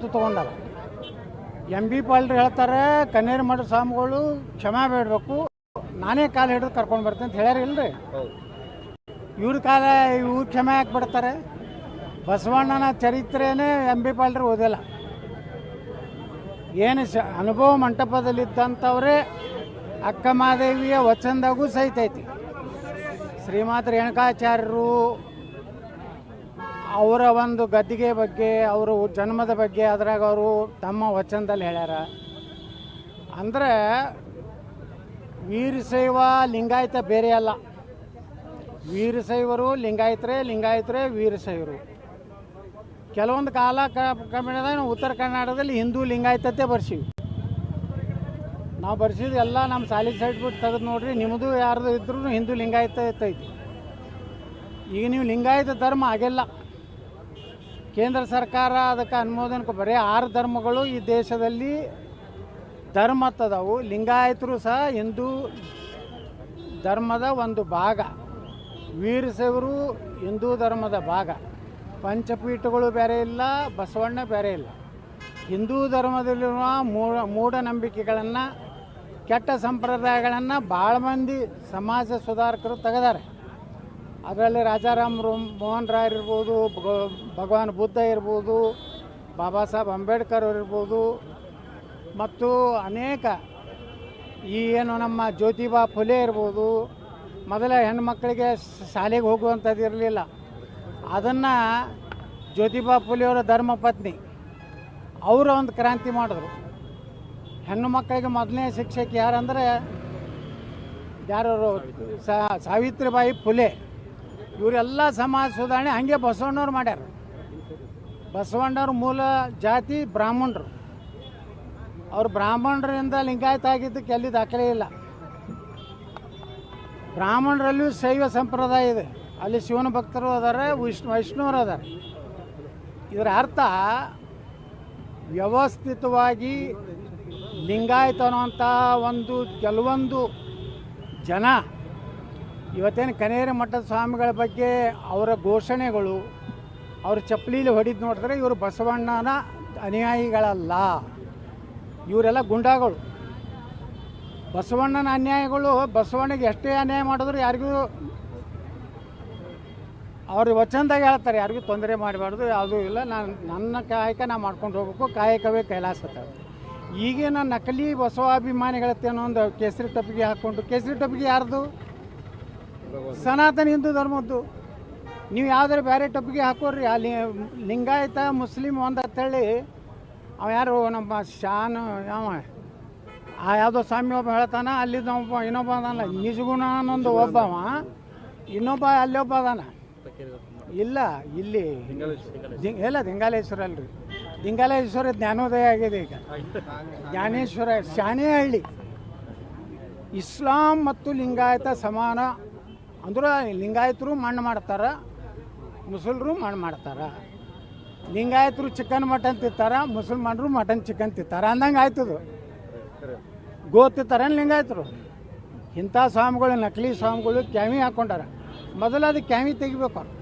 ಮಾತು ತೊಗೊಂಡಲ್ಲ M B ಪಾಲ್ರು ಹೇಳ್ತಾರೆ ಕನ್ನೇರಿ ಮಠ ಸ್ವಾಮಿಗಳು ಕ್ಷಮೆ ಬೇಡಬೇಕು. ನಾನೇ ಕಾಲು ಹಿಡಿದು ಕರ್ಕೊಂಡು ಬರ್ತೀನಿ ಅಂತ ಹೇಳ್ಯಾರ ಇಲ್ರಿ? ಇವ್ರ ಕಾಲ ಇವ್ರು ಕ್ಷಮೆ ಯಾಕೆ ಬಿಡ್ತಾರೆ ಬಸವಣ್ಣನ ಚರಿತ್ರೆನೇ ಎಂ ಬಿ ಪಾಲ್ರು ಓದಿಲ್ಲ. ಏನು ಶ ಅನುಭವ ಮಂಟಪದಲ್ಲಿದ್ದಂಥವರೇ ಅಕ್ಕ ಮಹಾದೇವಿಯ ವಚನದಾಗೂ ಸಹಿತ ಐತಿ. ಶ್ರೀಮಾತ ರೇಣುಕಾಚಾರ್ಯರು ಅವರ ಒಂದು ಗದ್ದಿಗೆ ಬಗ್ಗೆ, ಅವರು ಜನ್ಮದ ಬಗ್ಗೆ, ಅದ್ರಾಗ ಅವರು ತಮ್ಮ ವಚನದಲ್ಲಿ ಹೇಳ್ಯಾರ. ಅಂದರೆ ವೀರಶೈವ ಲಿಂಗಾಯತ ಬೇರೆ ಅಲ್ಲ. ವೀರಶೈವರು ಲಿಂಗಾಯತರೇ ಲಿಂಗಾಯತರೇ ವೀರಶೈವರು. ಕೆಲವೊಂದು ಕಾಲ ಕ್ರಮೇಣದಾಗ ನಾವು ಉತ್ತರ ಕರ್ನಾಟಕದಲ್ಲಿ ಹಿಂದೂ ಲಿಂಗಾಯತತೆ ಬರ್ಸೀವಿ. ನಾವು ಬರ್ಸಿದ್ದು ಎಲ್ಲ ನಮ್ಮ ಸಾಲಿ ಬಿಟ್ಟು ತೆಗೆದು ನೋಡ್ರಿ ನಿಮ್ಮದು ಯಾರ್ದು ಇದ್ರೂ ಹಿಂದೂ ಲಿಂಗಾಯತ ಐತಿ. ಈಗ ನೀವು ಲಿಂಗಾಯತ ಧರ್ಮ ಆಗಿಲ್ಲ ಕೇಂದ್ರ ಸರ್ಕಾರ ಅದಕ್ಕೆ ಅನುಮೋದನೆ ಬರೀ ಆರು ಧರ್ಮಗಳು ಈ ದೇಶದಲ್ಲಿ ಧರ್ಮ ಅದಾವು ಲಿಂಗಾಯತರು ಸಹ ಹಿಂದೂ ಧರ್ಮದ ಒಂದು ಭಾಗ. ವೀರಶೈವರು ಹಿಂದೂ ಧರ್ಮದ ಭಾಗ. ಪಂಚಪೀಠಗಳು ಬೇರೆ ಇಲ್ಲ, ಬಸವಣ್ಣ ಬೇರೆ ಇಲ್ಲ. ಹಿಂದೂ ಧರ್ಮದಲ್ಲಿರುವ ಮೂಢ, ಮೂಢನಂಬಿಕೆಗಳನ್ನು, ಕೆಟ್ಟ ಸಂಪ್ರದಾಯಗಳನ್ನು ಭಾಳ ಮಂದಿ ಸಮಾಜ ಸುಧಾರಕರು ತೆಗೆದಾರೆ. ಅದರಲ್ಲಿ ರಾಜಾರಾಮರು ಮೋಹನ್ ರಾಯ್ ಇರ್ಬೋದು, ಭಗ- ಭಗವಾನ್ ಬುದ್ಧ ಇರ್ಬೋದು, ಬಾಬಾ ಸಾಹೇಬ್ ಅಂಬೇಡ್ಕರ್ ಇರ್ಬೋದು. ಮತ್ತು ಅನೇಕ ಈ ಏನು ನಮ್ಮ ಜ್ಯೋತಿಬಾ ಫುಲೆ ಇರ್ಬೋದು. ಮೊದಲ ಹೆಣ್ಮಕ್ಳಿಗೆ ಶಾಲೆಗೆ ಹೋಗುವಂಥದ್ದು ಇರಲಿಲ್ಲ. ಅದನ್ನು ಜ್ಯೋತಿಬಾ ಫುಲೆಯವರ ಧರ್ಮಪತ್ನಿ ಅವರ ಒಂದು ಕ್ರಾಂತಿ ಮಾಡಿದ್ರು. ಹೆಣ್ಣು ಮಕ್ಕಳಿಗೆ ಮೊದಲನೇ ಶಿಕ್ಷಕಿ ಯಾರಂದರೆ ಯಾರು ಸಾವಿತ್ರಿಬಾಯಿ ಫುಲೆ. ಇವರೆಲ್ಲ ಸಮಾಜ ಸುಧಾರಣೆ ಹಂಗೆ ಬಸವಣ್ಣವ್ರು ಮಾಡ್ಯಾರ. ಬಸವಣ್ಣವ್ರ ಮೂಲ ಜಾತಿ ಬ್ರಾಹ್ಮಣರು. ಅವ್ರು ಬ್ರಾಹ್ಮಣರಿಂದ ಲಿಂಗಾಯತ ಆಗಿದ್ದಕ್ಕೆ ಎಲ್ಲಿ ದಾಖಲೆ ಇಲ್ಲ. ಬ್ರಾಹ್ಮಣರಲ್ಲೂ ಶೈವ ಸಂಪ್ರದಾಯ ಇದೆ. ಅಲ್ಲಿ ಶಿವನ ಭಕ್ತರು ಅದಾರೆ, ವಿಷ್ಣು, ವೈಷ್ಣವರು ಅದಾರೆ. ಇದರ ಅರ್ಥ ವ್ಯವಸ್ಥಿತವಾಗಿ ಲಿಂಗಾಯತ ಅನ್ನುವಂಥ ಒಂದು ಕೆಲವೊಂದು ಜನ ಇವತ್ತೇನು ಕನೇರಿ ಮಠದ ಸ್ವಾಮಿಗಳ ಬಗ್ಗೆ ಅವರ ಘೋಷಣೆಗಳು, ಅವ್ರ ಚಪ್ಪಲಿಲಿ ಹೊಡಿದು ನೋಡಿದ್ರೆ ಇವರು ಬಸವಣ್ಣನ ಅನುಯಾಯಿಗಳಲ್ಲ. ಇವರೆಲ್ಲ ಗುಂಡಾಗಳು. ಬಸವಣ್ಣನ ಅನ್ಯಾಯಗಳು, ಬಸವಣ್ಣಗೆ ಎಷ್ಟೇ ಅನ್ಯಾಯ ಮಾಡಿದ್ರು ಯಾರಿಗೂ ಅವ್ರ ವಚನದಾಗ ಹೇಳ್ತಾರೆ, ಯಾರಿಗೂ ತೊಂದರೆ ಮಾಡಬಾರ್ದು ಯಾವುದೂ ಇಲ್ಲ, ನಾನು, ನನ್ನ ಕಾಯಕ ನಾ ಮಾಡ್ಕೊಂಡು ಹೋಗ್ಬೇಕು, ಕಾಯಕವೇ ಕೈಲಾಸ ಈಗಿನ ನಕಲಿ ಬಸವಾಭಿಮಾನಿಗಳತ್ತೇನೋ ಒಂದು ಕೇಸರಿ ಟಪ್ಪಿಗೆ ಹಾಕ್ಕೊಂಡು, ಕೇಸರಿ ಟಪ್ಪಿಗೆ ಯಾರ್ದು? ಸನಾತನ ಹಿಂದೂ ಧರ್ಮದ್ದು. ನೀವು ಯಾವ್ದಾರು ಬೇರೆ ಟಪ್ಪಿಗೆ ಹಾಕೋರಿ ಅಲ್ಲಿ ಲಿಂಗಾಯತ, ಮುಸ್ಲಿಂ ಒಂದು ಅಂತೇಳಿ ಅವ ಯಾರು ನಮ್ಮ ಶಾನ್ ಯಾವ ಆ ಯಾವುದೋ ಸ್ವಾಮಿ ಒಬ್ಬ ಹೇಳ್ತಾನ ಅಲ್ಲಿದ್ದ ಒಬ್ಬ ಇನ್ನೊಬ್ಬ ಅದಾನ, ನಿಜಗುಣ ಅನ್ನೊಂದು ಒಬ್ಬವ ಇನ್ನೊಬ್ಬ ಅಲ್ಲಿ ಒಬ್ಬ ಅದಾನ. ಇಲ್ಲ, ಇಲ್ಲಿ ಇಲ್ಲ, ದಿಂಗಾಲೇಶ್ವರ ಅಲ್ರಿ. ದಿಂಗಾಲೇಶ್ವರ ಜ್ಞಾನೋದಯ ಆಗಿದೆ ಈಗ. ಜ್ಞಾನೇಶ್ವರ ಶಾನೇಹಳ್ಳಿ ಇಸ್ಲಾಂ ಮತ್ತು ಲಿಂಗಾಯತ ಸಮಾನ ಅಂದ್ರೆ ಲಿಂಗಾಯತರು ಮಣ್ಣು ಮಾಡ್ತಾರ, ಮುಸಲ್ರು ಮಣ್ಣು ಮಾಡ್ತಾರ. ಲಿಂಗಾಯತರು ಚಿಕನ್ ಮಟನ್ ತಿಂತಾರ ಮುಸಲ್ಮಾನರು ಮಟನ್ ಚಿಕನ್ ತಿಂತಾರ ಅಂದಂಗೆ ಆಯ್ತದು ಗೋ ಲಿಂಗಾಯತರು? ಇಂಥ ಸ್ವಾಮಿಗಳು, ನಕಲಿ ಸ್ವಾಮಿಗಳು ಕ್ಯಾಮಿ ಹಾಕ್ಕೊಂಡಾರ ಮೊದಲು ಅದು ಕ್ಯಾಮಿ ತೆಗಿಬೇಕು ಅವ್ರು.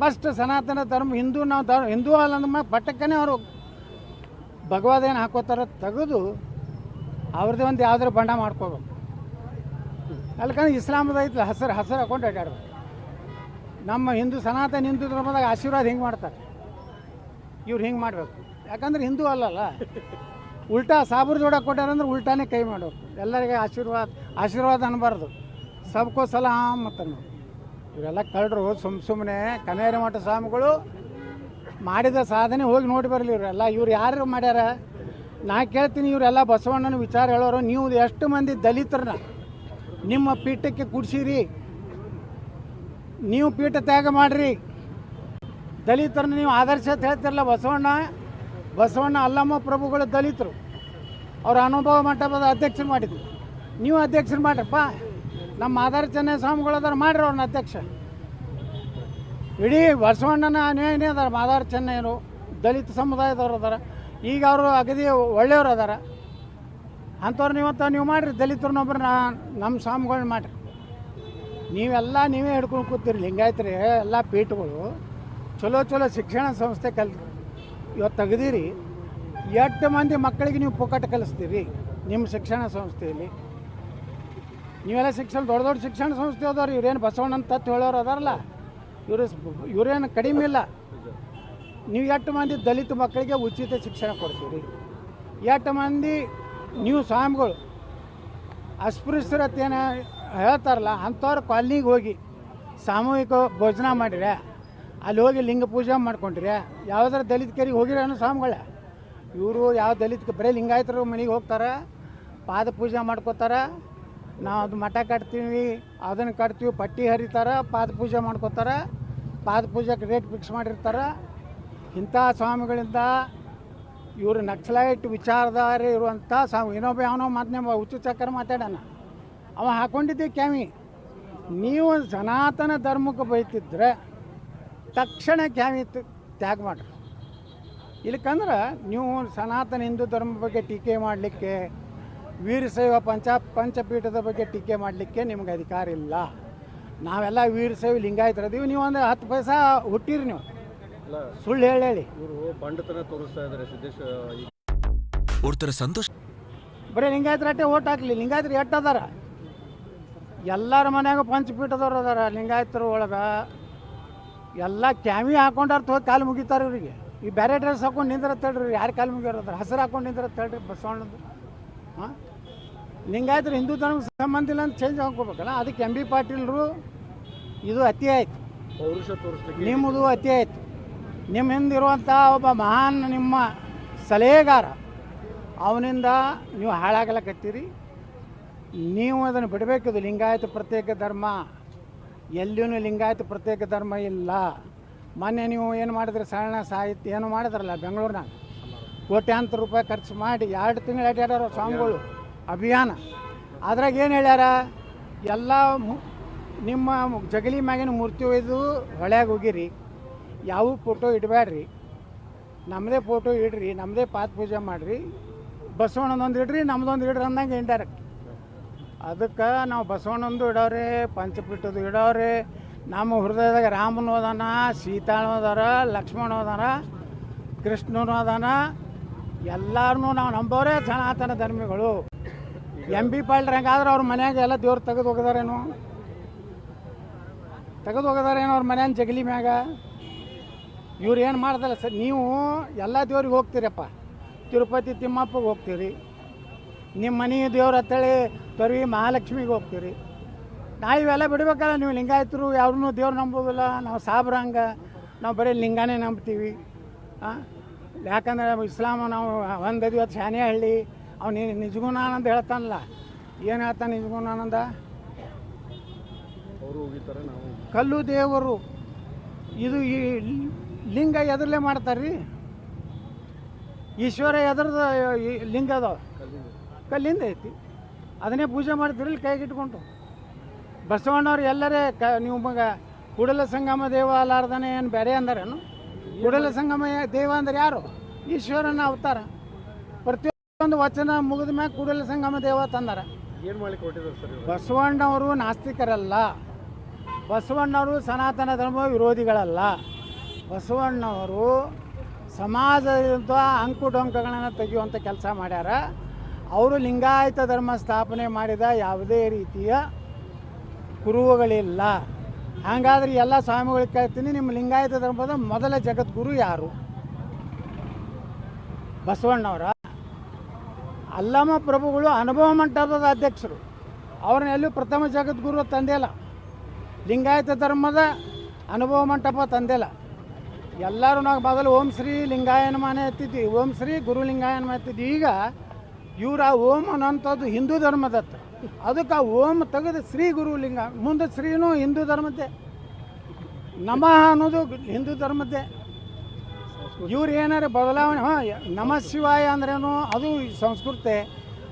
ಫಸ್ಟ್ ಸನಾತನ ಧರ್ಮ, ಹಿಂದೂ ನಾವು ಧರ್ಮ, ಹಿಂದೂ ಅಲ್ಲ ಅಂದ ಪಟ್ಟಕ್ಕನೆ ಅವರು. ಭಗವದೇನು ಹಾಕೋತಾರ, ತೆಗೆದು ಅವ್ರದ್ದೇ ಒಂದು ಯಾವ್ದಾರು ಬಣ್ಣ ಮಾಡ್ಕೋಬೇಕು. ಅಲ್ಕಂದ್ರೆ ಇಸ್ಲಾಮದ ಐತಿ ಹಸಿರು ಹಸಿರು ಹಾಕೊಂಡು ಅಡ್ಡಾಡ್ಬೇಕು ನಮ್ಮ ಹಿಂದೂ ಸನಾತನ ಹಿಂದೂ ಧರ್ಮದಾಗ ಆಶೀರ್ವಾದ ಹಿಂಗೆ ಮಾಡ್ತಾರೆ. ಇವ್ರು ಹಿಂಗೆ ಮಾಡಬೇಕು. ಯಾಕಂದ್ರೆ ಹಿಂದೂ ಅಲ್ಲಲ್ಲ. ಉಲ್ಟಾ ಸಾಬ್ರ ಜೋಡ ಕೊಟ್ಟಾರಂದ್ರೆ ಉಲ್ಟಾನೇ ಕೈ ಮಾಡಬೇಕು ಎಲ್ಲರಿಗೆ ಆಶೀರ್ವಾದ ಆಶೀರ್ವಾದ ಅನ್ನಬಾರ್ದು ಸಬ್ಕೋ ಸಲಾಮ್ ಅಂತ ಇವರೆಲ್ಲ ಕಳ್ಳರು, ಸುಮ್ ಸುಮ್ಮನೆ ಕನೇರ ಮಠ ಸ್ವಾಮಿಗಳು ಮಾಡಿದ ಸಾಧನೆ ಹೋಗಿ ನೋಡಿ ಬರಲಿ ಇವರೆಲ್ಲ. ಇವ್ರು ಯಾರು ಮಾಡ್ಯಾರ? ನಾ ಕೇಳ್ತೀನಿ ಇವರೆಲ್ಲ ಬಸವಣ್ಣನ ವಿಚಾರ ಹೇಳೋರು. ನೀವು ಎಷ್ಟು ಮಂದಿ ದಲಿತರನ್ನ ನಿಮ್ಮ ಪೀಠಕ್ಕೆ ಕೂಡಿಸಿರಿ. ನೀವು ಪೀಠ ತ್ಯಾಗ ಮಾಡ್ರಿ. ದಲಿತರನ್ನು ನೀವು ಆದರ್ಶ ಅಂತ ಹೇಳ್ತಿರಲ್ಲ ಬಸವಣ್ಣ. ಬಸವಣ್ಣ ಅಲ್ಲಮ್ಮ ಪ್ರಭುಗಳು ದಲಿತರು. ಅವ್ರ ಅನುಭವ ಮಂಟಪದ ಅಧ್ಯಕ್ಷರು ಮಾಡಿದ್ರು. ನೀವು ಅಧ್ಯಕ್ಷರು ಮಾಡ್ರಪ್ಪ ನಮ್ಮ ಆಧಾರ ಚೆನ್ನ ಸ್ವಾಮಿಗಳು ಅದಾರ, ಮಾಡ್ರಿ ಅವ್ರನ್ನ ಅಧ್ಯಕ್ಷ. ಇಡೀ ಬಸವಣ್ಣನ ಅನ್ಯಾಯನೇ ಅದಾರ ಮಾದಾರ ಚೆನ್ನೈರು ದಲಿತ ಸಮುದಾಯದವ್ರು ಅದಾರ. ಈಗ ಅವರು ಅಗದಿ ಒಳ್ಳೆಯವ್ರು ಅದಾರ. ಅಂಥವ್ರು ಇವತ್ತು ನೀವು ಮಾಡಿರಿ ದಲಿತರನ್ನೊಬ್ಬರು ನಾ ನಮ್ಮ ಸ್ವಾಮಿಗಳ್ನ ಮಾಡಿರಿ. ನೀವೆಲ್ಲ ನೀವೇ ಹಿಡ್ಕೊಂಡು ಕೂತಿರಿ ಲಿಂಗಾಯತ್ರಿ ಎಲ್ಲ ಪೀಠಗಳು. ಚಲೋ ಚಲೋ ಶಿಕ್ಷಣ ಸಂಸ್ಥೆ ಕಲ್ ಇವತ್ತು ತೆಗ್ದಿರಿ. ಎಷ್ಟು ಮಂದಿ ಮಕ್ಕಳಿಗೆ ನೀವು ಪುಕ್ಕಟ ಕಲಿಸ್ತೀರಿ ನಿಮ್ಮ ಶಿಕ್ಷಣ ಸಂಸ್ಥೆಯಲ್ಲಿ? ನೀವೆಲ್ಲ ಶಿಕ್ಷಣ ದೊಡ್ಡ ದೊಡ್ಡ ಶಿಕ್ಷಣ ಸಂಸ್ಥೆ ಅದಾವ್ರಿ. ಇವ್ರೇನು ಬಸವಣ್ಣ ಅಂತ ಹೇಳೋರು ಅದಾರಲ್ಲ? ಇವರು ಇವರೇನು ಕಡಿಮೆ ಇಲ್ಲ. ನೀವು ಎಷ್ಟು ಮಂದಿ ದಲಿತ ಮಕ್ಕಳಿಗೆ ಉಚಿತ ಶಿಕ್ಷಣ ಕೊಡ್ತೀರಿ? ಎಷ್ಟು ಮಂದಿ ನೀವು ಸ್ವಾಮಿಗಳು. ಅಸ್ಪೃಶ್ಯರ ಏನು ಹೇಳ್ತಾರಲ್ಲ, ಅಂಥವ್ರ ಕಾಲ್ನಿಗೆ ಹೋಗಿ ಸಾಮೂಹಿಕ ಭೋಜನ ಮಾಡಿರೆ ಅಲ್ಲಿ ಹೋಗಿ ಲಿಂಗ ಪೂಜೆ ಮಾಡ್ಕೊಂಡ್ರೆ, ಯಾವುದಾರ ದಲಿತ ಕೆರಿಗೆ ಹೋಗಿರ ಸ್ವಾಮಿಗಳೇ? ಇವರು ಯಾವ ದಲಿತ ಬರೀ ಲಿಂಗಾಯತರು ಮನೆಗೆ ಹೋಗ್ತಾರೆ, ಪಾದ ಪೂಜೆ ಮಾಡ್ಕೋತಾರ, ನಾವು ಅದು ಮಠ ಕಟ್ತೀವಿ, ಅದನ್ನು ಕಟ್ತೀವಿ, ಪಟ್ಟಿ ಹರಿತಾರೆ, ಪಾದ ಪೂಜೆ ಮಾಡ್ಕೋತಾರೆ, ಪಾದ ಪೂಜೆಗೆ ರೇಟ್ ಫಿಕ್ಸ್ ಮಾಡಿರ್ತಾರೆ. ಇಂಥ ಸ್ವಾಮಿಗಳಿಂದ ಇವರು ನಕ್ಸಲೈಟ್ ವಿಚಾರಧಾರೆ ಇರುವಂಥ ಸಾ ಇನ್ನೊಬ್ಬ ಅವನೋ ಮಾತನೇ ಹುಚ್ಚು ಚಕ್ಕರ ಮಾತಾಡೋಣ. ಅವ ಹಾಕೊಂಡಿದ್ದೆ ಕ್ಯಾಮಿ. ನೀವು ಸನಾತನ ಧರ್ಮಕ್ಕೆ ಬೈತಿದ್ರೆ ತಕ್ಷಣ ಕ್ಯಾಮಿ ತ್ಯಾಗ ಮಾಡ್ರಿ. ಇಲ್ಲಕಂದ್ರೆ ನೀವು ಸನಾತನ ಹಿಂದೂ ಧರ್ಮ ಬಗ್ಗೆ ಟೀಕೆ ಮಾಡಲಿಕ್ಕೆ ವೀರಶೈವ ಪಂಚ ಪಂಚಪೀಠದ ಬಗ್ಗೆ ಟೀಕೆ ಮಾಡಲಿಕ್ಕೆ ನಿಮ್ಗೆ ಅಧಿಕಾರ ಇಲ್ಲ. ನಾವೆಲ್ಲ ವೀರಶೈವ ಲಿಂಗಾಯತರದೀವಿ ನೀವು ಒಂದು ಹತ್ತು ಪೈಸಾ ಹುಟ್ಟಿರಿ ನೀವು. ಸುಳ್ಳು ಹೇಳಿ ಬಂಡತನ ತೋರಿಸ್ತಾ ಇದ್ದಾರೆ ಸಿದ್ದೇಶ್ ಒಡ್ತಾರೆ ಸಂತೋಷ. ಬರೀ ಲಿಂಗಾಯತರಟ್ಟೆ ಓಟ್ ಹಾಕ್ಲಿ ಲಿಂಗಾಯತರು ಎಟ್ಟು ಅದಾರ? ಎಲ್ಲರ ಮನ್ಯಾಗ ಪಂಚಪೀಠದವ್ರು ಅದಾರ ಲಿಂಗಾಯತರ ಒಳಗೆ. ಎಲ್ಲ ಕ್ಯಾಮಿ ಹಾಕೊಂಡಾರ ತೋ ಕಾಲು ಮುಗಿತಾರೆ ಇವರಿಗೆ. ಈ ಬೇರೆ ಡ್ರೆಸ್ ಹಾಕೊಂಡು ನಿಂದ್ರ ತಡ್ರಿ ಯಾರು ಕಾಲು ಮುಗಿಯೋರು ಹಸಿರು ಹಾಕೊಂಡು ನಿಂದಿರತ್ತೆ ಹೇಳ್ರಿ ಬಸವಣ್ಣದು. ಹಾಂ ಲಿಂಗಾಯತರು ಹಿಂದೂ ಧರ್ಮಕ್ಕೆ ಸಂಬಂಧ ಇಲ್ಲ ಅಂತ ಚೇಂಜ್ ಹಾಕೋಬೇಕಲ್ಲ ಅದಕ್ಕೆ ಎಂ ಬಿ ಪಾಟೀಲ್ರು ಇದು ಅತಿ ಆಯ್ತು. ನಿಮ್ಮದು ಅತಿ ಆಯ್ತು. ನಿಮ್ಮ ಹಿಂದಿರುವಂಥ ಒಬ್ಬ ಮಹಾನ್ ನಿಮ್ಮ ಸಲಹೆಗಾರ, ಅವನಿಂದ ನೀವು ಹಾಳಾಗಲಕತ್ತೀರಿ ನೀವು ಅದನ್ನು ಬಿಡಬೇಕಿದು ಲಿಂಗಾಯತ ಪ್ರತ್ಯೇಕ ಧರ್ಮ. ಎಲ್ಲಿಯೂ ಲಿಂಗಾಯತ ಪ್ರತ್ಯೇಕ ಧರ್ಮ ಇಲ್ಲ. ಮೊನ್ನೆ ನೀವು ಏನು ಮಾಡಿದ್ರಿ? ಸರಣ ಸಾಹಿತ್ಯ ಏನು ಮಾಡಿದ್ರಲ್ಲ ಬೆಂಗಳೂರಿನಾಗ? ಕೋಟ್ಯಾಂತರ ರೂಪಾಯಿ ಖರ್ಚು ಮಾಡಿ ಎರಡು ತಿಂಗಳು ಅಡ್ಡಾಡ್ಯಾರ ಸ್ವಾಮಿಗಳು ಅಭಿಯಾನ. ಅದ್ರಾಗ ಏನು ಹೇಳ್ಯಾರ? ಎಲ್ಲ ನಿಮ್ಮ ಜಗಲಿ ಮ್ಯಾಗಿನ ಮೂರ್ತಿ ಒಯ್ದು ಹೊಳ್ಯಾಗ ಹೋಗಿರಿ. ಯಾವ ಫೋಟೋ ಇಡಬೇಡ್ರಿ ನಮ್ಮದೇ ಫೋಟೋ ಇಡ್ರಿ ನಮ್ಮದೇ ಪಾತ್ ಪೂಜೆ ಮಾಡಿರಿ. ಬಸವಣ್ಣನೊಂದು ಇಡ್ರಿ, ನಮ್ದೊಂದು ಇಡ್ರಿ ಅಂದಂಗೆ ಇಂಡೈರೆಕ್ಟ್ ಅದಕ್ಕೆ ನಾವು ಬಸವಣ್ಣಂದು ಇಡೋರೆ ಪಂಚಪೀಠದ್ದು ಇಡೋರೆ ನಮ್ಮ ಹೃದಯದಾಗ ರಾಮನು ಅದಾನ ಸೀತಾಳು ಅದಾರ ಲಕ್ಷ್ಮಣ ಅದಾನ, ಕೃಷ್ಣನು ಅದಾನ. ಎಲ್ಲಾರನ್ನೂ ನಾವು ನಂಬೋರೇ ಸನಾತನ ಧರ್ಮಿಗಳು. ಎಂ ಬಿ ಪಾಳ್ರಂಗಾದ್ರೆ ಅವ್ರ ಮನ್ಯಾಗ ಎಲ್ಲ ದೇವ್ರು ತೆಗೆದು ಹೋಗಿದಾರೇನು? ತೆಗೆದು ಹೋಗಿದಾರೇನು ಅವ್ರ ಮನ್ಯಾನ ಜಗಲಿ ಮ್ಯಾಗ? ಇವ್ರು ಏನು ಮಾಡ್ದಲ್ಲ ಸರ್ ನೀವು ಎಲ್ಲ ದೇವ್ರಿಗೆ ಹೋಗ್ತೀರಪ್ಪ. ತಿರುಪತಿ ತಿಮ್ಮಪ್ಪಗೆ ಹೋಗ್ತೀರಿ. ನಿಮ್ಮ ಮನೆ ದೇವ್ರ ಹತ್ತಳಿ ತೊರವಿ ಮಹಾಲಕ್ಷ್ಮಿಗೆ ಹೋಗ್ತೀರಿ. ನಾವು ಇವೆಲ್ಲ ಬಿಡಬೇಕಲ್ಲ ನೀವು ಲಿಂಗಾಯತರು ಯಾರನ್ನೂ ದೇವ್ರು ನಂಬೋದಿಲ್ಲ ನಾವು ಸಾಬ್ರ ಹಂಗೆ ನಾವು ಬರೀ ಲಿಂಗಾನೇ ನಂಬ್ತೀವಿ. ಹಾಂ ಯಾಕಂದ್ರೆ ಇಸ್ಲಾಮ ನಾವು ಒಂದು ಇವತ್ತು ಶಾನೆ ಹಳ್ಳಿ ಅವ್ನು ನಿಜಗುಣಾನಂದ ಹೇಳ್ತಾನಲ್ಲ. ಏನು ಹೇಳ್ತಾನೆ ನಿಜಗುಣಾನಂದ? ಅವರು ಕಲ್ಲು ದೇವರು. ಇದು ಈ ಲಿಂಗ ಎದರ್ಲೆ ಮಾಡ್ತಾರ್ರಿ. ಈಶ್ವರ ಎದ್ರದ ಲಿಂಗ ಅದಾವ. ಕಲ್ಲಿಂದ ಐತಿ. ಅದನ್ನೇ ಪೂಜೆ ಮಾಡ್ತಿರಲಿ ಕೈಗೆ ಇಟ್ಕೊಂಡು. ಬಸವಣ್ಣವ್ರು ಎಲ್ಲರೇ ಕ ನೀವು ಮಗ ಕೂಡಲ ಸಂಗಮ ದೇವ ಅಲಾರ್ದನೆ ಏನು ಬೇರೆ ಅಂದಾರೇನು? ಕೂಡಲ ಸಂಗಮ ದೇವ ಅಂದ್ರೆ ಯಾರು? ಈಶ್ವರನ ಅವತಾರ. ಪ್ರತಿಯೊಂದು ವಚನ ಮುಗಿದ ಮ್ಯಾಗ ಕೂಡಲ ಸಂಗಮ ದೇವ ತಂದಾರ. ಬಸವಣ್ಣವರು ನಾಸ್ತಿಕರಲ್ಲ. ಬಸವಣ್ಣವರು ಸನಾತನ ಧರ್ಮ ವಿರೋಧಿಗಳಲ್ಲ. ಬಸವಣ್ಣವರು ಸಮಾಜದ ಅಂಕುಡೊಂಕಗಳನ್ನು ತೆಗೆಯುವಂಥ ಕೆಲಸ ಮಾಡ್ಯಾರ. ಅವರು ಲಿಂಗಾಯತ ಧರ್ಮ ಸ್ಥಾಪನೆ ಮಾಡಿದ ಯಾವುದೇ ರೀತಿಯ ಕುರುಹುಗಳಿಲ್ಲ. ಹಾಗಾದ್ರೆ ಎಲ್ಲ ಸ್ವಾಮಿಗಳಿಗೆ ಕೇಳ್ತೀನಿ, ನಿಮ್ಮ ಲಿಂಗಾಯತ ಧರ್ಮದ ಮೊದಲ ಜಗದ್ಗುರು ಯಾರು? ಬಸವಣ್ಣವರ? ಅಲ್ಲಮ ಪ್ರಭುಗಳು ಅನುಭವ ಮಂಟಪದ ಅಧ್ಯಕ್ಷರು. ಅವ್ರನ್ನ ಎಲ್ಲೂ ಪ್ರಥಮ ಜಗದ್ಗುರು ತಂದಿಲ್ಲ ಲಿಂಗಾಯತ ಧರ್ಮದ ಅನುಭವ ಮಂಟಪ ತಂದಿಲ್ಲ ಎಲ್ಲರೂ ನಾವು ಮೊದಲು ಓಂ ಶ್ರೀ ಲಿಂಗಾಯನ ಮಾನೆ ಎತ್ತಿದ್ವಿ. ಓಂ ಶ್ರೀ ಗುರು ಲಿಂಗಾಯನ ಎತ್ತಿದ್ವಿ. ಈಗ ಇವ್ರ ಆ ಓಂ ಅನ್ನೋಂಥದ್ದು ಹಿಂದೂ ಧರ್ಮದತ್ತ. ಅದಕ್ಕೆ ಆ ಓಂ ತೆಗೆದು ಶ್ರೀ ಗುರು ಲಿಂಗ, ಮುಂದೆ ಶ್ರೀನೂ ಹಿಂದೂ ಧರ್ಮದ್ದೇ. ನಮಃ ಅನ್ನೋದು ಹಿಂದೂ ಧರ್ಮದ್ದೇ. ಇವ್ರು ಏನಾರ ಬದಲಾವಣೆ, ಹಾಂ, ನಮ ಶಿವಾಯ ಅಂದ್ರೇನು, ಅದು ಸಂಸ್ಕೃತಿ,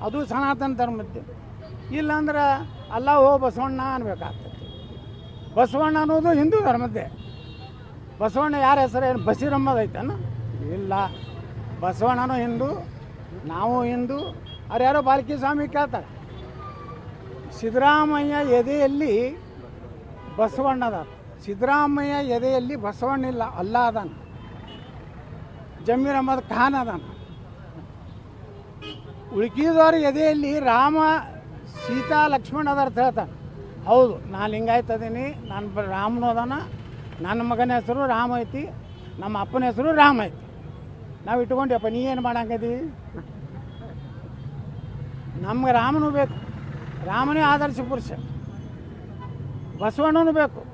ಅದು ಸನಾತನ ಧರ್ಮದ್ದು. ಇಲ್ಲಾಂದ್ರೆ ಅಲ್ಲ ಓ ಬಸವಣ್ಣ ಅನ್ಬೇಕಾಗ್ತದೆ. ಬಸವಣ್ಣ ಅನ್ನೋದು ಹಿಂದೂ ಧರ್ಮದ್ದೇ. ಬಸವಣ್ಣ ಯಾರ ಹೆಸರು ಏನು? ಬಸಿರಮ್ಮದ ಐತನ? ಇಲ್ಲ. ಬಸವಣ್ಣನೂ ಹಿಂದೂ, ನಾವು ಹಿಂದೂ. ಅವ್ರು ಯಾರೋ ಬಾಲಕಿ ಸ್ವಾಮಿ ಕೇಳ್ತಾರೆ. ಸಿದ್ದರಾಮಯ್ಯ ಎದೆಯಲ್ಲಿ ಬಸವಣ್ಣದ. ಸಿದ್ದರಾಮಯ್ಯ ಎದೆಯಲ್ಲಿ ಬಸವಣ್ಣ ಇಲ್ಲ ಅಲ್ಲ ಅದಾನ ಜಮೀರ್ ಅಹಮದ್ ಖಾನ್ ಅದಾನ ಉಳ್ಕಿದವ್ರ ಎದೆಯಲ್ಲಿ ರಾಮ, ಸೀತಾ, ಲಕ್ಷ್ಮಣ ಅಂತ ಹೇಳ್ತಾನೆ ಹೌದು, ನಾನು ಹಿಂಗಾಯ್ತದೀನಿ ನಾನು ರಾಮನು ನನ್ನ ಮಗನ ಹೆಸರು ರಾಮ ಐತಿ, ನಮ್ಮ ಅಪ್ಪನ ಹೆಸರು ರಾಮ ಐತಿ. ನಾವು ಇಟ್ಕೊಂಡ್ಯಪ್ಪ ನೀ ಏನು ಮಾಡಂಗದಿ ನಮ್ಗೆ ರಾಮನೂ ಬೇಕು, ರಾಮನೇ ಆದರ್ಶ ಪುರುಷ. ಬಸವಣ್ಣನೂ ಬೇಕು,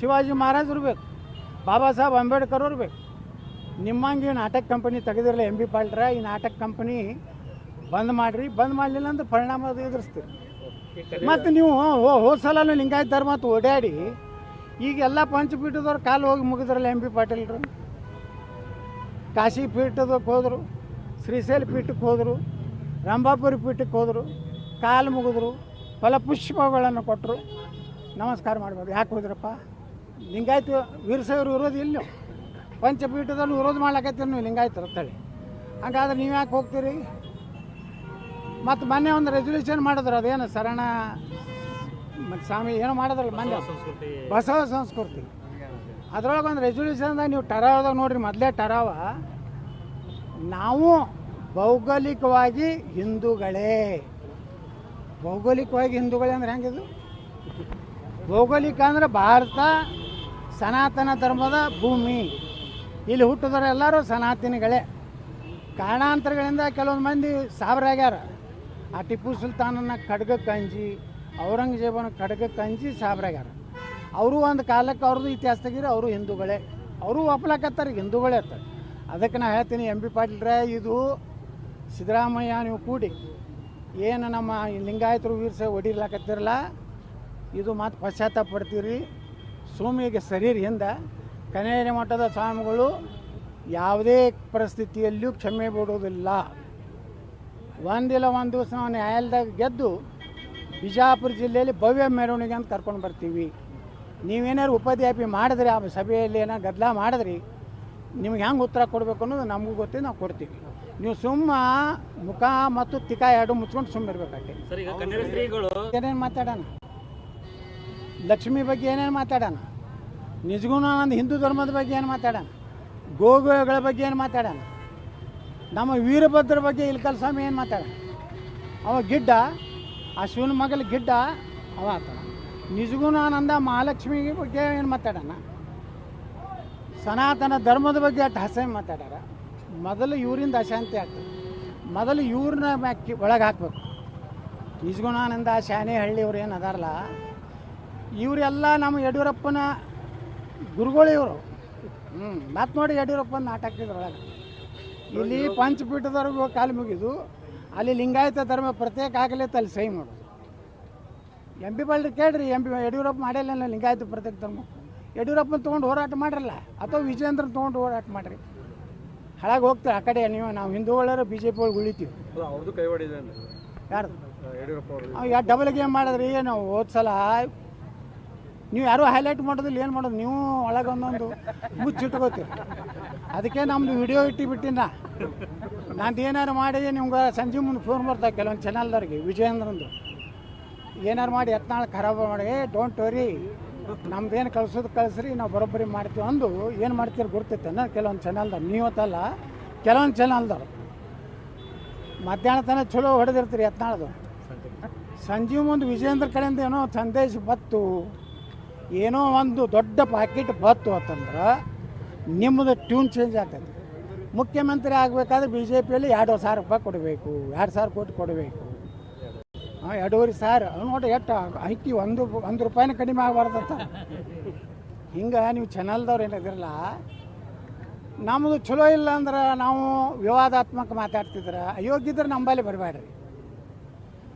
ಶಿವಾಜಿ ಮಹಾರಾಜರು ಬೇಕು, ಬಾಬಾ ಸಾಹೇಬ್ ಅಂಬೇಡ್ಕರ್ ಅವರು ಬೇಕು. ನಿಮ್ಮಂಗೆ ನಾಟಕ ಕಂಪನಿ ತೆಗೆದಿರಲ್ಲ ಎಂ ಬಿ ಪಾಲ್ಟ್ರ, ಈ ನಾಟಕ ಕಂಪನಿ ಬಂದ್ ಮಾಡಿರಿ, ಬಂದ್ ಮಾಡಲಿಲ್ಲ ಅಂದ್ರೆ ಪರಿಣಾಮ ಎದುರಿಸ್ತೀರಿ. ಮತ್ತು ನೀವು ಹೋ- ಹೋದ್ ಸಲ ಲಿಂಗಾಯತ ಧರ್ಮ ಓಡಾಡಿ ಈಗ ಎಲ್ಲ ಪಂಚಪೀಠದವ್ರು ಕಾಲು ಹೋಗಿ ಮುಗಿದ್ರಲ್ಲ ಎಂ ಬಿ ಪಾಟೀಲ್ರು ಕಾಶಿ ಪೀಠದಕ್ಕೆ ಹೋದರು, ಶ್ರೀಶೈಲ ಪೀಠಕ್ಕೆ ಹೋದರು, ರಂಭಾಪುರಿ ಪೀಠಕ್ಕೆ ಹೋದರು, ಕಾಲು ಮುಗಿದ್ರು ಫಲಪುಷ್ಪಗಳನ್ನು ಕೊಟ್ಟರು ನಮಸ್ಕಾರ ಮಾಡ್ಬೋದು ಯಾಕೆ ಹೋದ್ರಪ್ಪ? ಲಿಂಗಾಯತ ವೀರಶೈವರು ಇರೋದು ಇಲ್ಲ ಪಂಚಪೀಠದಲ್ಲಿ ವಿರೋಧ ಮಾಡ್ಲಕತ್ತೀರಿ ನೀವು ಲಿಂಗಾಯತರು ಅಂತೇಳಿ. ಹಾಗಾದ್ರೆ ನೀವು ಯಾಕೆ ಹೋಗ್ತೀರಿ? ಮತ್ತು ಮೊನ್ನೆ ಒಂದು ರೆಸೊಲ್ಯೂಷನ್ ಮಾಡಿದ್ರು, ಅದೇನು ಶರಣ ಮತ್ತು ಸ್ವಾಮಿ ಏನೋ ಮಾಡೋದ್ರಲ್ಲ ಮಂದ ಬಸವ ಸಂಸ್ಕೃತಿ. ಅದ್ರೊಳಗೆ ಒಂದು ರೆಸೊಲ್ಯೂಷನ್ದಾಗ ನೀವು ಟರಾವದಾಗ ನೋಡ್ರಿ ಮೊದಲೇ ಟರಾವ. ನಾವು ಭೌಗೋಳಿಕವಾಗಿ ಹಿಂದೂಗಳೇ. ಭೌಗೋಳಿಕವಾಗಿ ಹಿಂದೂಗಳೇ ಅಂದ್ರೆ ಹೆಂಗಿದು ಭೌಗೋಳಿಕ ಅಂದ್ರೆ ಭಾರತ ಸನಾತನ ಧರ್ಮದ ಭೂಮಿ. ಇಲ್ಲಿ ಹುಟ್ಟಿದವರು ಎಲ್ಲರೂ ಸನಾತನಿಗಳೇ. ಕಾರಣಾಂತರಗಳಿಂದ ಕೆಲವೊಂದು ಮಂದಿ ಸಾವಿರಾಗ್ಯಾರ. ಆ ಟಿಪ್ಪು ಸುಲ್ತಾನನ ಖಡ್ಗಕ್ಕೆ ಅಂಜಿ ಔರಂಗಜೇಬನ ಖಡ್ಗಕ್ಕೆ ಅಂಜಿ ಸಾಬ್ರಾಗ್ಯಾರ. ಅವರು ಒಂದು ಕಾಲಕ್ಕೆ ಅವ್ರದ್ದು ಇತಿಹಾಸ ತೆಗೀರಿ, ಅವರು ಹಿಂದೂಗಳೇ. ಅವರು ಈಗ ಹಿಂದೂಗಳೇ ಅತ್ತ ಅದಕ್ಕೆ ನಾ ಹೇಳ್ತೀನಿ, ಎಂ ಬಿ ಪಾಟೀಲ್ರೆ, ಇದು ಸಿದ್ದರಾಮಯ್ಯ, ನೀವು ಕೂಡಿ. ಏನು ನಮ್ಮ ಲಿಂಗಾಯತರು ವೀರ್ಸ ಹೊಡಿರ್ಲಾಕತ್ತಿರಲ್ಲ ಇದು ಮಾತು ಪಶ್ಚಾತ್ತಾಪ ಪಡ್ತೀರಿ. ಸೋಮಿಗೆ ಸರೀರಿ ಹಿಂದೆ. ಕನೇರಿ ಮಠದ ಸ್ವಾಮಿಗಳು ಯಾವುದೇ ಪರಿಸ್ಥಿತಿಯಲ್ಲಿಯೂ ಕ್ಷಮೆ ಬಿಡೋದಿಲ್ಲ ಒಂದಿಲ್ಲ, ಒಂದು ದಿವಸ ನಾವು ನ್ಯಾಯಾಲಯದಾಗ ಗೆದ್ದು ಬಿಜಾಪುರ ಜಿಲ್ಲೆಯಲ್ಲಿ ಭವ್ಯ ಮೆರವಣಿಗೆ ಅಂತ ಕರ್ಕೊಂಡು ಬರ್ತೀವಿ. ನೀವೇನಾದ್ರು ಉಪಾಧ್ಯಾಪಿ ಮಾಡಿದ್ರೆ ಆ ಸಭೆಯಲ್ಲಿ ಏನೋ ಗದ್ದಲ ಮಾಡಿದ್ರಿ ನಿಮ್ಗೆ ಹೆಂಗೆ ಉತ್ತರ ಕೊಡಬೇಕು ಅನ್ನೋದು ನಮಗೂ ಗೊತ್ತಿದೆ ನಾವು ಕೊಡ್ತೀವಿ. ನೀವು ಸುಮ್ಮ ಮುಖ ಮತ್ತು ತಿಕ ಎರಡು ಮುಚ್ಕೊಂಡು ಸುಮ್ಮ ಇರ್ಬೇಕಾಗಿ ಏನೇನು ಮಾತಾಡೋಣ? ಲಕ್ಷ್ಮಿ ಬಗ್ಗೆ ಏನೇನು ಮಾತಾಡೋಣ? ನಿಜಗುಣಾನಂದ ಹಿಂದೂ ಧರ್ಮದ ಬಗ್ಗೆ ಏನು ಮಾತಾಡೋಣ? ಗೋಗುಗಳ ಬಗ್ಗೆ ಏನು ಮಾತಾಡೋಣ? ನಮ್ಮ ವೀರಭದ್ರ ಬಗ್ಗೆ ಇಲ್ಕಲ್ ಸ್ವಾಮಿ ಏನು ಮಾತಾಡೋಣ? ಅವ ಗಿಡ್ಡ ಆ ಶಿವನ ಮಗಲ ಗಿಡ್ಡ ಅವ ನಿಜಗೂ ನಾನಂದ ಮಹಾಲಕ್ಷ್ಮಿ ಬಗ್ಗೆ ಏನು ಮಾತಾಡೋಣ? ಸನಾತನ ಧರ್ಮದ ಬಗ್ಗೆ ಅಷ್ಟು ಹಸೆ ಮಾತಾಡ್ಯಾರ ಮೊದಲು ಇವರಿಂದ ಅಶಾಂತಿ ಆಗ್ತದೆ. ಮೊದಲು ಇವ್ರನ್ನ ಮ್ಯಾಕಿ ಒಳಗೆ ಹಾಕ್ಬೇಕು. ನಿಜಗುಣಾನಂದ ಶಾನೆಹಳ್ಳಿ ಅವ್ರು ಏನು ಅದಾರಲ್ಲ ಇವರೆಲ್ಲ ನಮ್ಮ ಯಡಿಯೂರಪ್ಪನ ಗುರುಗಳು ಇವರು. ಹ್ಞೂ ಮತ್ತೆ ನೋಡಿ ಯಡಿಯೂರಪ್ಪನ ನಾಟಕ ಇದ್ರೊಳಗೆ. ಇಲ್ಲಿ ಪಂಚಪೀಠದವ್ರಿಗೂ ಕಾಲು ಮುಗಿದು ಅಲ್ಲಿ ಲಿಂಗಾಯತ ಧರ್ಮ ಪ್ರತ್ಯೇಕ ಆಗಲೇ ಅಲ್ಲಿ ಸಹಿ ಮಾಡೋದು. ಎಂ ಪಿ ಬಳ್ಳಿ ಕೇಳ್ರಿ ಎಂ ಪಿ ಯಡಿಯೂರಪ್ಪ ಮಾಡಿಲ್ಲ ಲಿಂಗಾಯತ ಪ್ರತ್ಯೇಕ ಧರ್ಮ ಯಡಿಯೂರಪ್ಪನ ತೊಗೊಂಡು ಹೋರಾಟ ಮಾಡ್ರಲ್ಲ ಅಥವಾ ವಿಜಯೇಂದ್ರನ ತೊಗೊಂಡು ಹೋರಾಟ ಮಾಡ್ರಿ. ಹಾಳಾಗಿ ಹೋಗ್ತಾರೆ ಆ ಕಡೆ ನೀವು ನಾವು ಹಿಂದೂಗಳರು ಬಿ ಜೆ ಪಿ ಒಳಗೆ ಉಳಿತೀವಿ ಯಾರು ಯಡಿಯೂರಪ್ಪ ಅವ್ ಡಬಲ್ ಗೇಮ್ ಮಾಡಿದ್ರಿ ಏನು ಹೋದ ಸಲ. ನೀವು ಯಾರೂ ಹೈಲೈಟ್ ಮಾಡೋದಿಲ್ಲ ಏನು ಮಾಡೋದು? ನೀವು ಒಳಗೆ ಒಂದೊಂದು ಮುಚ್ಚಿಟ್ಕೋತೀರಿ. ಅದಕ್ಕೆ ನಮ್ಮದು ವಿಡಿಯೋ ಇಟ್ಟಿಬಿಟ್ಟಿನ. ನಂದು ಏನಾರು ಮಾಡಿದೆ ನಿಮ್ಗೆ ಸಂಜೆ ಮುಂದೆ ಫೋನ್ ಮಾಡ್ತಾ ಕೆಲವೊಂದು ಚಾನಲ್ದವ್ರಿಗೆ ವಿಜಯೇಂದ್ರಂದು. ಏನಾರು ಮಾಡಿ, ಎತ್ನಾಳು ಖರಾಬ್ ಮಾಡಿ ಡೋಂಟ್ ವರಿ ನಮ್ದೇನು ಕಳ್ಸೋದು ಕಳಿಸ್ರಿ, ನಾವು ಬರೋಬ್ಬರಿ ಮಾಡ್ತೀವಿ ಅಂದು ಏನು ಮಾಡ್ತೀರಿ ಗುರ್ತೈತೆ ಕೆಲವೊಂದು ಚಾನಲ್ದವ್ರು ನೀವತ್ತಲ್ಲ ಕೆಲವೊಂದು ಚಾನಲ್ದವ್ರು ಮಧ್ಯಾಹ್ನ ತನಕ ಚಲೋ ಹೊಡೆದಿರ್ತೀರಿ ಎತ್ನಾಳದು. ಸಂಜೀವ್ ಮುಂದೆ ವಿಜೇಂದ್ರ ಕಡೆಯಿಂದ ಏನೋ ಸಂದೇಶ ಬತ್ತು ಏನೋ ಒಂದು ದೊಡ್ಡ ಪಾಕೆಟ್ ಬತ್ತು ಅಂತಂದ್ರೆ ನಿಮ್ಮದು ಟ್ಯೂನ್ ಚೇಂಜ್ ಆಗ್ತದೆ ಮುಖ್ಯಮಂತ್ರಿ ಆಗಬೇಕಾದ್ರೆ ಬಿ ಜೆ ಪಿಯಲ್ಲಿ ಎರಡು ಸಾವಿರ ರೂಪಾಯಿ ಕೊಡಬೇಕು, ಎರಡು ಸಾವಿರ ಕೋಟಿ ಕೊಡಬೇಕು. ಹಾಂ, ಎರಡೂವರೆ ಸಾವಿರ. ನೋಡಿ ಎಷ್ಟು ಐತಿ ಒಂದು ಒಂದು ರೂಪಾಯಿನ ಕಡಿಮೆ ಆಗಬಾರ್ದಂತ ಹಿಂಗೆ ನೀವು ಚಾನಲ್ದವ್ರು ಏನಿದಿರಲ್ಲ ನಮ್ಮದು ಚಲೋ ಇಲ್ಲ ಅಂದ್ರೆ ನಾವು ವಿವಾದಾತ್ಮಕ ಮಾತಾಡ್ತಿದ್ರೆ ಅಯೋಗ್ಯದ್ರೆ ನಂಬಲ್ಲಿ ಬರಬೇಡ್ರಿ.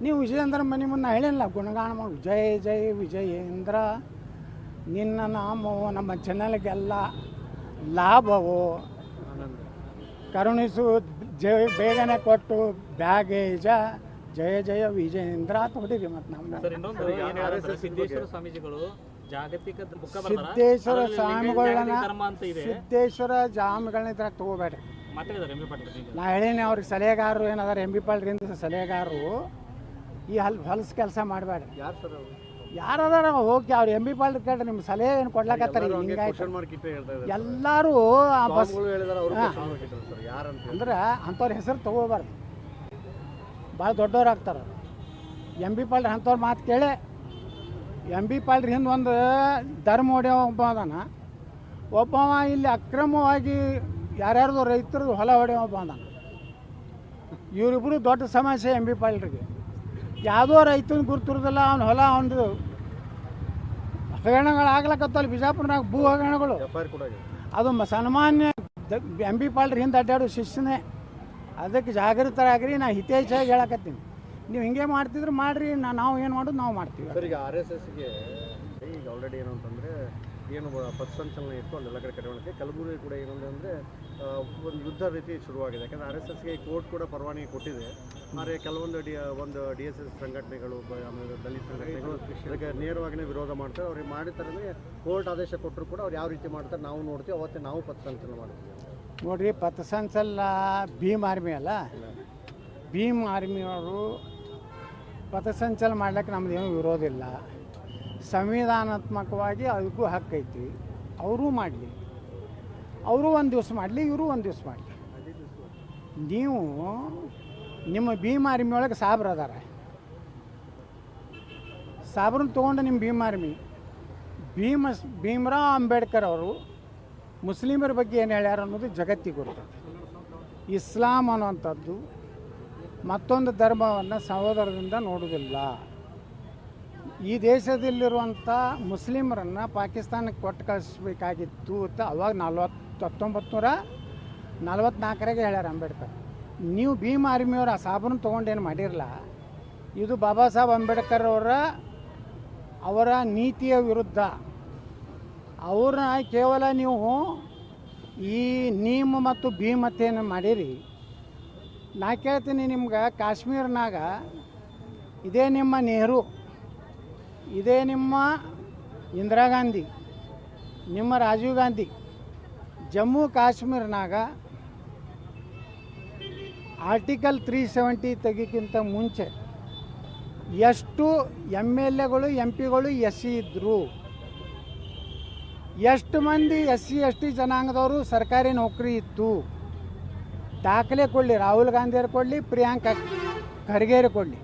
ನೀವು ವಿಜಯೇಂದ್ರ ಮನೆ ಮುನ್ನ ಹೇಳಿಲ್ಲ, ಗುಣಗಾನ ಮಾಡಿ ಜಯ ಜೈ ವಿಜಯೇಂದ್ರ, ನಿನ್ನ ನಾಮವು ನಮ್ಮ ಚಾನಲ್ಗೆಲ್ಲ ಲಾಭವು? ಕರುಣಿಸು ಜಯ ಬೇಗನೆ ಕೊಟ್ಟು ಬ್ಯಾಗೇಜ ಜಯ ಜಯ ವಿಜಯೇಂದ್ರ ಅಂತ ಹೊಡಿರಿ ಮತ್ತು ನಮ್ಮ ಸರ್ ಇನ್ನೊಂದು ಏನ್ ಹೇಳ್ತಾರೆ? ಸಿದ್ದೇಶ್ವರ ಸ್ವಾಮೀಜಿಗಳು ಜಾಗತಿಕ ಸಿದ್ದೇಶ್ವರ ಸ್ವಾಮಿಗಳನ್ನ ಅಂತ ಇದೆ. ಸಿದ್ದೇಶ್ವರ ಜಾಮಿಗಳನ್ನ ಇದ್ರಾಗ ತಗೋಬೇಡ್ರಿ. ನಾ ಹೇಳೀನಿ ಅವ್ರಿಗೆ ಸಲಹೆಗಾರರು ಏನದಾರ ಎಂ ಬಿ ಪಾಲ್ರಿಂದ ಸಲಹೆಗಾರರು ಈ ಹಲ್ ಹೊಲಸು ಕೆಲಸ ಮಾಡಬೇಡ್ರಿ. ಯಾರು ಸರ್ ಅವರು? ಯಾರದಾರ ಹೋಗಿ ಅವ್ರು ಎಂ ಬಿ ಪಾಲ್ ಕೇಳ್ರಿ ನಿಮ್ಮ ಸಲಹೆ ಏನು ಕೊಡ್ಲಾಕತ್ತಾರ ಎಲ್ಲರೂ ಹಿಂಗಾಯ್ತು. ಆ ಬಸ್. ಅಂದ್ರೆ ಅಂಥವ್ರ ಹೆಸರು ತಗೋಬಾರ್ದು. ಭಾಳ ದೊಡ್ಡವ್ರು ಆಗ್ತಾರೆ. ಎಂ ಬಿ ಪಾಲ್ರಿ ಅಂಥವ್ರ ಮಾತು ಕೇಳಿ. ಎಂ ಬಿ ಪಾಲ್ರಿ ಹಿಂದೆ ಒಂದು ಧರ್ಮ ಹೊಡೆಯೋ ಒಬ್ಬ ಅದಾನ. ಒಬ್ಬವ ಇಲ್ಲಿ ಅಕ್ರಮವಾಗಿ ಯಾರ್ಯಾರ್ದು ರೈತರದು ಹೊಲ ಹೊಡೆಯೋ ಒಬ್ಬ ಅದಾನ. ಇವರಿಬ್ಬರು ದೊಡ್ಡ ಸಮಸ್ಯೆ ಎಂ ಬಿ ಪಾಲ್ರಿಗೆ ಯಾವುದೋ ರೈತನ ಗುರುತಿರೋದಿಲ್ಲ ಅವ್ನ ಹೊಲ ಅವನದು ಹಗರಣಗಳು ಆಗ್ಲಕತ್ತಲ್ಲ ಬಿಜಾಪುರನಾಗ ಭೂ ಹಗರಣಗಳು. ಅದು ಸನ್ಮಾನ್ಯ ಎಂ ಬಿ ಪಾಲ್ರಿ ಹಿಂದೆ ಅಡ್ಡಾಡೋ ಶಿಷ್ಯನೇ. ಅದಕ್ಕೆ ಜಾಗೃತರಾಗ್ರಿ ನಾ ಹಿತೇಚ್ಛಾಗಿ ಹೇಳಕತ್ತೀನಿ. ನೀವು ಹಿಂಗೆ ಮಾಡ್ತಿದ್ರೆ ಮಾಡ್ರಿ ನಾವು ಏನು ಮಾಡೋದು ನಾವು ಮಾಡ್ತೀವಿ. ಆರ್ ಎಸ್ ಎಸ್ಗೆ ಈಗ ಆಲ್ರೆಡಿ ಏನು ಅಂತಂದರೆ ಏನು ಪಥಸಂಚಲನ ಇತ್ತು ಅಲ್ಲೆಲ್ಲ ಕಡೆ ಕರೆಯೋಣಕ್ಕೆ ಕಲಬುರಗಿ ಕೂಡ ಏನಂದ್ರೆ ಅಂದರೆ ಒಂದು ಯುದ್ಧ ರೀತಿ ಶುರುವಾಗಿದೆ. ಯಾಕಂದರೆ ಆರ್ ಎಸ್ ಎಸ್ಗೆ ಕೋರ್ಟ್ ಕೂಡ ಪರವಾನಗಿ ಕೊಟ್ಟಿದೆ. ಆದರೆ ಕೆಲವೊಂದು ಡಿ ಒಂದು ಡಿ ಎಸ್ ಎಸ್ ಸಂಘಟನೆಗಳು ಆಮೇಲೆ ದಲಿತ ಸಂಘಟನೆಗಳು ಇದಕ್ಕೆ ನೇರವಾಗಿಯೇ ವಿರೋಧ ಮಾಡ್ತಾರೆ. ಅವ್ರಿಗೆ ಮಾಡಿತಾರೆ ಕೋರ್ಟ್ ಆದೇಶ ಕೊಟ್ಟರು ಕೂಡ ಅವ್ರು ಯಾವ ರೀತಿ ಮಾಡ್ತಾರೆ ನಾವು ನೋಡ್ತೀವಿ. ಅವತ್ತೇ ನಾವು ಪಥಸಂಚಲನ ಮಾಡ್ತೀವಿ ನೋಡಿರಿ ಪಥಸಂಚಲ ಭೀಮ್ ಆರ್ಮಿ ಅಲ್ಲ? ಭೀಮ್ ಆರ್ಮಿಯವರು ಪಥಸಂಚಲ ಮಾಡ್ಲಿಕ್ಕೆ ನಮ್ದು ಏನೂ ವಿರೋಧ ಇಲ್ಲ. ಸಂವಿಧಾನಾತ್ಮಕವಾಗಿ ಅದಕ್ಕೂ ಹಕ್ಕೈತಿ. ಅವರೂ ಮಾಡಲಿ. ಅವರು ಒಂದು ದಿವಸ ಮಾಡಲಿ, ಇವರು ಒಂದು ದಿವಸ ಮಾಡಲಿ. ನೀವು ನಿಮ್ಮ ಭೀಮ್ ಆರ್ಮಿ ಒಳಗೆ ಸಾಬ್ರ ಅದಾರ. ಸಾಬ್ರನ್ನ ತೊಗೊಂಡು ನಿಮ್ಮ ಭೀಮ್ ಆರ್ಮಿ ಭೀಮ ಭೀಮರಾವ್ ಅಂಬೇಡ್ಕರ್ ಅವರು ಮುಸ್ಲಿಮರ ಬಗ್ಗೆ ಏನು ಹೇಳ್ಯಾರ ಅನ್ನೋದು ಜಗತ್ತಿಗೆ ಗೊತ್ತದೆ. ಇಸ್ಲಾಂ ಅನ್ನುವಂಥದ್ದು ಮತ್ತೊಂದು ಧರ್ಮವನ್ನು ಸಹೋದರದಿಂದ ನೋಡುವುದಿಲ್ಲ ಈ ದೇಶದಲ್ಲಿರುವಂಥ ಮುಸ್ಲಿಮರನ್ನು ಪಾಕಿಸ್ತಾನಕ್ಕೆ ಕೊಟ್ಟು ಕಳಿಸ್ಬೇಕಾಗಿತ್ತು ಅಂತ ಅವಾಗ ನಲ್ವತ್ತು ಹತ್ತೊಂಬತ್ತು ನೂರ ನಲ್ವತ್ನಾಲ್ಕರಾಗೆ ಹೇಳ್ಯಾರ ಅಂಬೇಡ್ಕರ್. ನೀವು ಭೀಮ್ ಆರ್ಮಿಯವ್ರ ಆ ಸಾಬೂನು ತೊಗೊಂಡೇನು ಮಾಡಿರಲ್ಲ ಇದು ಬಾಬಾ ಸಾಹೇಬ್ ಅಂಬೇಡ್ಕರ್ ಅವರ ಅವರ ನೀತಿಯ ವಿರುದ್ಧ. ಅವ್ರನ್ನ ಕೇವಲ ನೀವು ಈ ನೀಮ್ ಮತ್ತು ಭೀಮತೆಯನ್ನು ಮಾಡಿರಿ. ನಾ ಕೇಳ್ತೀನಿ ನಿಮ್ಗೆ, ಕಾಶ್ಮೀರ್ನಾಗ ಇದೇ ನಿಮ್ಮ ನೆಹರು. ಇದೇ ನಿಮ್ಮ ಇಂದಿರಾ ಗಾಂಧಿ, ನಿಮ್ಮ ರಾಜೀವ್ ಗಾಂಧಿ, ಜಮ್ಮು ಕಾಶ್ಮೀರ್ನಾಗ ಆರ್ಟಿಕಲ್ ತ್ರೀ ಸೆವೆಂಟಿ ತೆಗಿಕ್ಕಿಂತ ಮುಂಚೆ ಎಷ್ಟು ಎಂ ಎಲ್ ಎಗಳು, ಎಂ ಪಿಗಳು, ಎಸ್ ಸಿ ಇದ್ದರು ಎಷ್ಟು ಮಂದಿ ಎಸ್ ಸಿ, ಎಸ್ ಟಿ ಜನಾಂಗದವರು ಸರ್ಕಾರಿ ನೌಕರಿ ಇತ್ತು ದಾಖಲೆ ಕೊಡಲಿ, ರಾಹುಲ್ ಗಾಂಧಿಯವ್ರು ಕೊಡಲಿ, ಪ್ರಿಯಾಂಕಾ ಖರ್ಗೆಯವ್ರು ಕೊಡಲಿ.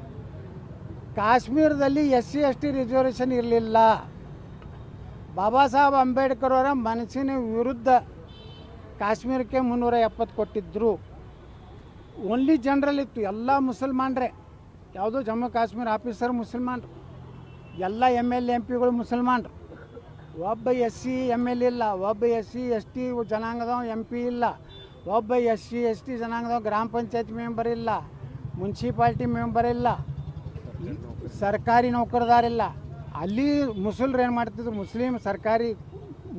ಕಾಶ್ಮೀರದಲ್ಲಿ S C, S T reservation ಇರಲಿಲ್ಲ. ಬಾಬಾ ಸಾಹೇಬ್ ಅಂಬೇಡ್ಕರ್ ಅವರ ಮನಸ್ಸಿನ ವಿರುದ್ಧ ಕಾಶ್ಮೀರಕ್ಕೆ ಮುನ್ನೂರ ಎಪ್ಪತ್ತು ಕೊಟ್ಟಿದ್ದರು ಓನ್ಲಿ ಜನರಲ್ ಇತ್ತು, ಎಲ್ಲ ಮುಸಲ್ಮಾನ್ರೆ. ಯಾವುದೋ ಜಮ್ಮು ಕಾಶ್ಮೀರ ಆಫೀಸರ್ ಮುಸಲ್ಮಾನ್ ಎಲ್ಲ ಎಂ ಎಲ್ ಎಂ ಪಿಗಳು ಮುಸಲ್ಮಾನ್ರು. ಒಬ್ಬ ಎಸ್ ಸಿ ಎಂ ಎಲ್ ಇಲ್ಲ, ಒಬ್ಬ ಎಸ್ ಸಿ, ಎಸ್ ಟಿ ಜನಾಂಗದ ಎಂ ಪಿ ಇಲ್ಲ, ಒಬ್ಬ ಎಸ್ ಸಿ, ಎಸ್ ಟಿ ಜನಾಂಗದ ಗ್ರಾಮ ಪಂಚಾಯತ್ ಮೆಂಬರ್ ಇಲ್ಲ, ಮುನ್ಸಿಪಾಲ್ಟಿ ಮೆಂಬರ್ ಇಲ್ಲ. ಸರ್ಕಾರಿ ನೌಕರದಾರಿಲ್ಲ. ಅಲ್ಲಿ ಮುಸಲ್ರು ಏನು ಮಾಡ್ತಿದ್ರು? ಮುಸ್ಲಿಂ ಸರ್ಕಾರಿ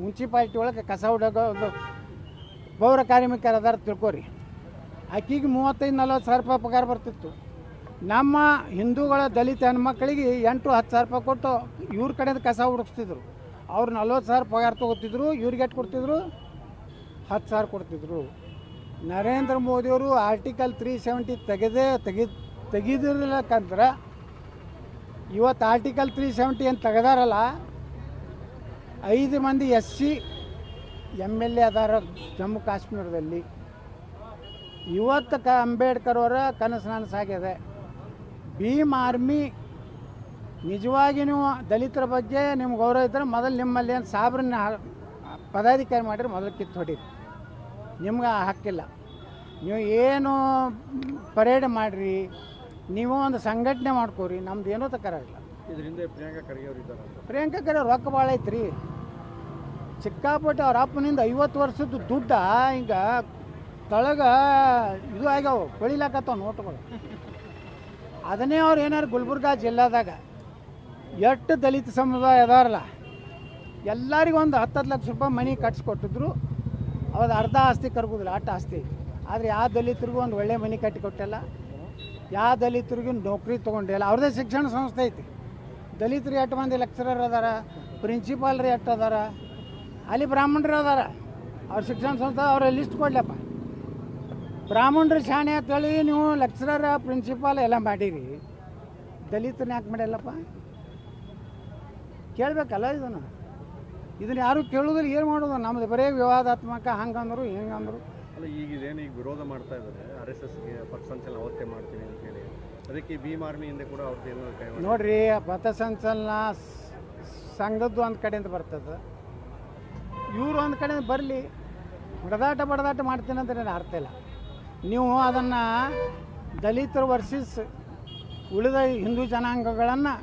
ಮುನ್ಸಿಪಾಲ್ಟಿ ಒಳಗೆ ಕಸ ಹುಡಗೋದು ಪೌರ ಕಾರ್ಮಿಕರ ಅದಾರ ತಿಳ್ಕೊರಿ. ಆಕಿಗೆ ಮೂವತ್ತೈದು, ನಲ್ವತ್ತು ಸಾವಿರ ರೂಪಾಯಿ ಪಗಾರ ಬರ್ತಿತ್ತು. ನಮ್ಮ ಹಿಂದೂಗಳ ದಲಿತ ಹೆಣ್ಮಕ್ಳಿಗೆ ಎಂಟು, ಹತ್ತು ಸಾವಿರ ರೂಪಾಯಿ ಕೊಟ್ಟು ಇವ್ರ ಕಡೆಯಿಂದ ಕಸ ಹುಡುಕ್ಸ್ತಿದ್ರು. ಅವ್ರು ನಲ್ವತ್ತು ಸಾವಿರ ಪಗಾರ ತೊಗೋತಿದ್ರು, ಇವ್ರಿಗೆ ಎಷ್ಟು ಕೊಡ್ತಿದ್ರು? ಹತ್ತು ಸಾವಿರ ಕೊಡ್ತಿದ್ರು. ನರೇಂದ್ರ ಮೋದಿಯವರು ಆರ್ಟಿಕಲ್ ತ್ರೀ ಸೆವೆಂಟಿ ತೆಗೆದೇ ತೆಗಿ ತೆಗೆದಿರ್ಲಿಕ್ಕಂದ್ರೆ ಇವತ್ತು ಆರ್ಟಿಕಲ್ ತ್ರೀ ಸೆವೆಂಟಿ ಏನು ತೆಗೆದಾರಲ್ಲ, ಐದು ಮಂದಿ S C M L A ಅದಾರ ಜಮ್ಮು ಕಾಶ್ಮೀರದಲ್ಲಿ. ಇವತ್ತು ಕ ಅಂಬೇಡ್ಕರ್ ಅವರ ಕನಸು ನನಸಾಗಿದೆ ಭೀಮ್ ಆರ್ಮಿ ನಿಜವಾಗಿ ನೀವು ದಲಿತರ ಬಗ್ಗೆ ನಿಮ್ಗೆ ಗೌರವ ಇದ್ದರೆ ಮೊದಲು ನಿಮ್ಮಲ್ಲಿ ಏನು ಸಾಬ್ರನ್ನ ಪದಾಧಿಕಾರಿ ಮಾಡಿದ್ರೆ ಮೊದಲು ಕಿತ್ತು ಹೊಡೀರಿ. ನಿಮ್ಗೆ ಹಕ್ಕಿಲ್ಲ. ನೀವು ಏನು ಪರೇಡ್ ಮಾಡಿರಿ ನೀವು ಒಂದು ಸಂಘಟನೆ ಮಾಡ್ಕೋರಿ ನಮ್ದು ಏನೂ ತಕರಾಗಿಲ್ಲ ಇದರಿಂದ ಪ್ರಿಯಾಂಕಾ ಖರ್ಗೆ ಅವರು ಇದ್ದಾರೆ ಪ್ರಿಯಾಂಕಾ ಖರ್ಗೆ ರೊಕ್ಕ ಭಾಳ ಐತ್ರಿ. ಚಿಕ್ಕಾಪಟ್ಟೆ ಅವ್ರ ಅಪ್ಪನಿಂದ ಐವತ್ತು ವರ್ಷದ ದುಡ್ಡ ಈಗ ತಳಗ ಇದು ಆಗ್ಯಾವ ಬೆಳಿಲಾಕತ್ತಾವ ನೋಟ್ಗಳು. ಅದನ್ನೇ ಅವ್ರು ಏನಾರು ಗುಲ್ಬರ್ಗಾ ಜಿಲ್ಲಾದಾಗ ಎಷ್ಟು ದಲಿತ ಸಮುದಾಯ ಅದಾರಲ್ಲ ಎಲ್ಲರಿಗೂ ಒಂದು ಹತ್ತು ಹತ್ತು ಲಕ್ಷ ರೂಪಾಯಿ ಮನೆ ಕಟ್ಸ್ಕೊಟ್ಟಿದ್ರು. ಅವ್ರದ್ದು ಅರ್ಧ ಆಸ್ತಿ ಕರ್ಗೋದಿಲ್ಲ ಅಷ್ಟು ಆಸ್ತಿ. ಆದರೆ ಯಾವ ದಲಿತರಿಗೂ ಒಂದು ಒಳ್ಳೆ ಮನೆ ಕಟ್ಟಿ ಕೊಟ್ಟಿಲ್ಲ. ಯಾವ ದಲಿತರಿಗೂ ನೌಕರಿ ತೊಗೊಂಡಿಲ್ಲ ಅವ್ರದ್ದೇ ಶಿಕ್ಷಣ ಸಂಸ್ಥೆ ಐತಿ. ದಲಿತರು ಎಷ್ಟು ಮಂದಿ ಲೆಕ್ಚರರ್ ಅದಾರ ಪ್ರಿನ್ಸಿಪಾಲ್ರು ಎಷ್ಟು ಅದಾರ, ಅಲ್ಲಿ ಬ್ರಾಹ್ಮಣರು ಅದಾರ. ಅವ್ರ ಶಿಕ್ಷಣ ಸಂಸ್ಥೆ ಅವ್ರ ಲಿಸ್ಟ್ ಕೊಡ್ಲಪ್ಪ. ಬ್ರಾಹ್ಮಣರು ಶಾಣೆ ಅಂತೇಳಿ ನೀವು ಲೆಕ್ಚರರ್ ಪ್ರಿನ್ಸಿಪಾಲ್ ಎಲ್ಲ ಮಾಡಿರಿ. ದಲಿತನ ಯಾಕೆ ಮಾಡಿಲ್ಲಪ್ಪ ಕೇಳಬೇಕಲ್ಲ ಇದನ್ನು? ಇದನ್ನು ಯಾರು ಕೇಳೋದಿಲ್ಲ, ಏನು ಮಾಡೋದು? ನಮ್ಮದು ಬರೀ ವಿವಾದಾತ್ಮಕ, ಹಂಗಂದ್ರು, ಹಿಂಗಂದ್ರು. ಅಲ್ಲ ಈಗ ಇದೇನು ಈಗ ವಿರೋಧ ಮಾಡ್ತಾ ಇದ್ದಾರೆ. ಆರ್ ಎಸ್ ಎಸ್ಗೆ ಪಥಸಂಚಲನ ಅವತ್ತೇ ಮಾಡ್ತೀನಿ ಅಂತ ಹೇಳಿ. ಅದಕ್ಕೆ ಭೀಮ್ ಆರ್ಮಿ ಹಿಂದೆ ಕೂಡ ಅವ್ರದ್ದು ಏನು ಕೈ ನೋಡ್ರಿ, ಪಥಸಂಚಲನ ಸಂಘದ್ದು ಒಂದು ಕಡೆಯಿಂದ ಬರ್ತದೆ. ಇವರು ಒಂದು ಕಡೆಯಿಂದ ಬರಲಿ. ಬಡದಾಟ ಬಡದಾಟ ಮಾಡ್ತೀನಿ ಅಂತ ನನಗೆ ಅರ್ಥ ಇಲ್ಲ. ನೀವು ಅದನ್ನು ದಲಿತರು ವರ್ಸಸ್ ಉಳಿದ ಹಿಂದೂ ಜನಾಂಗಗಳನ್ನು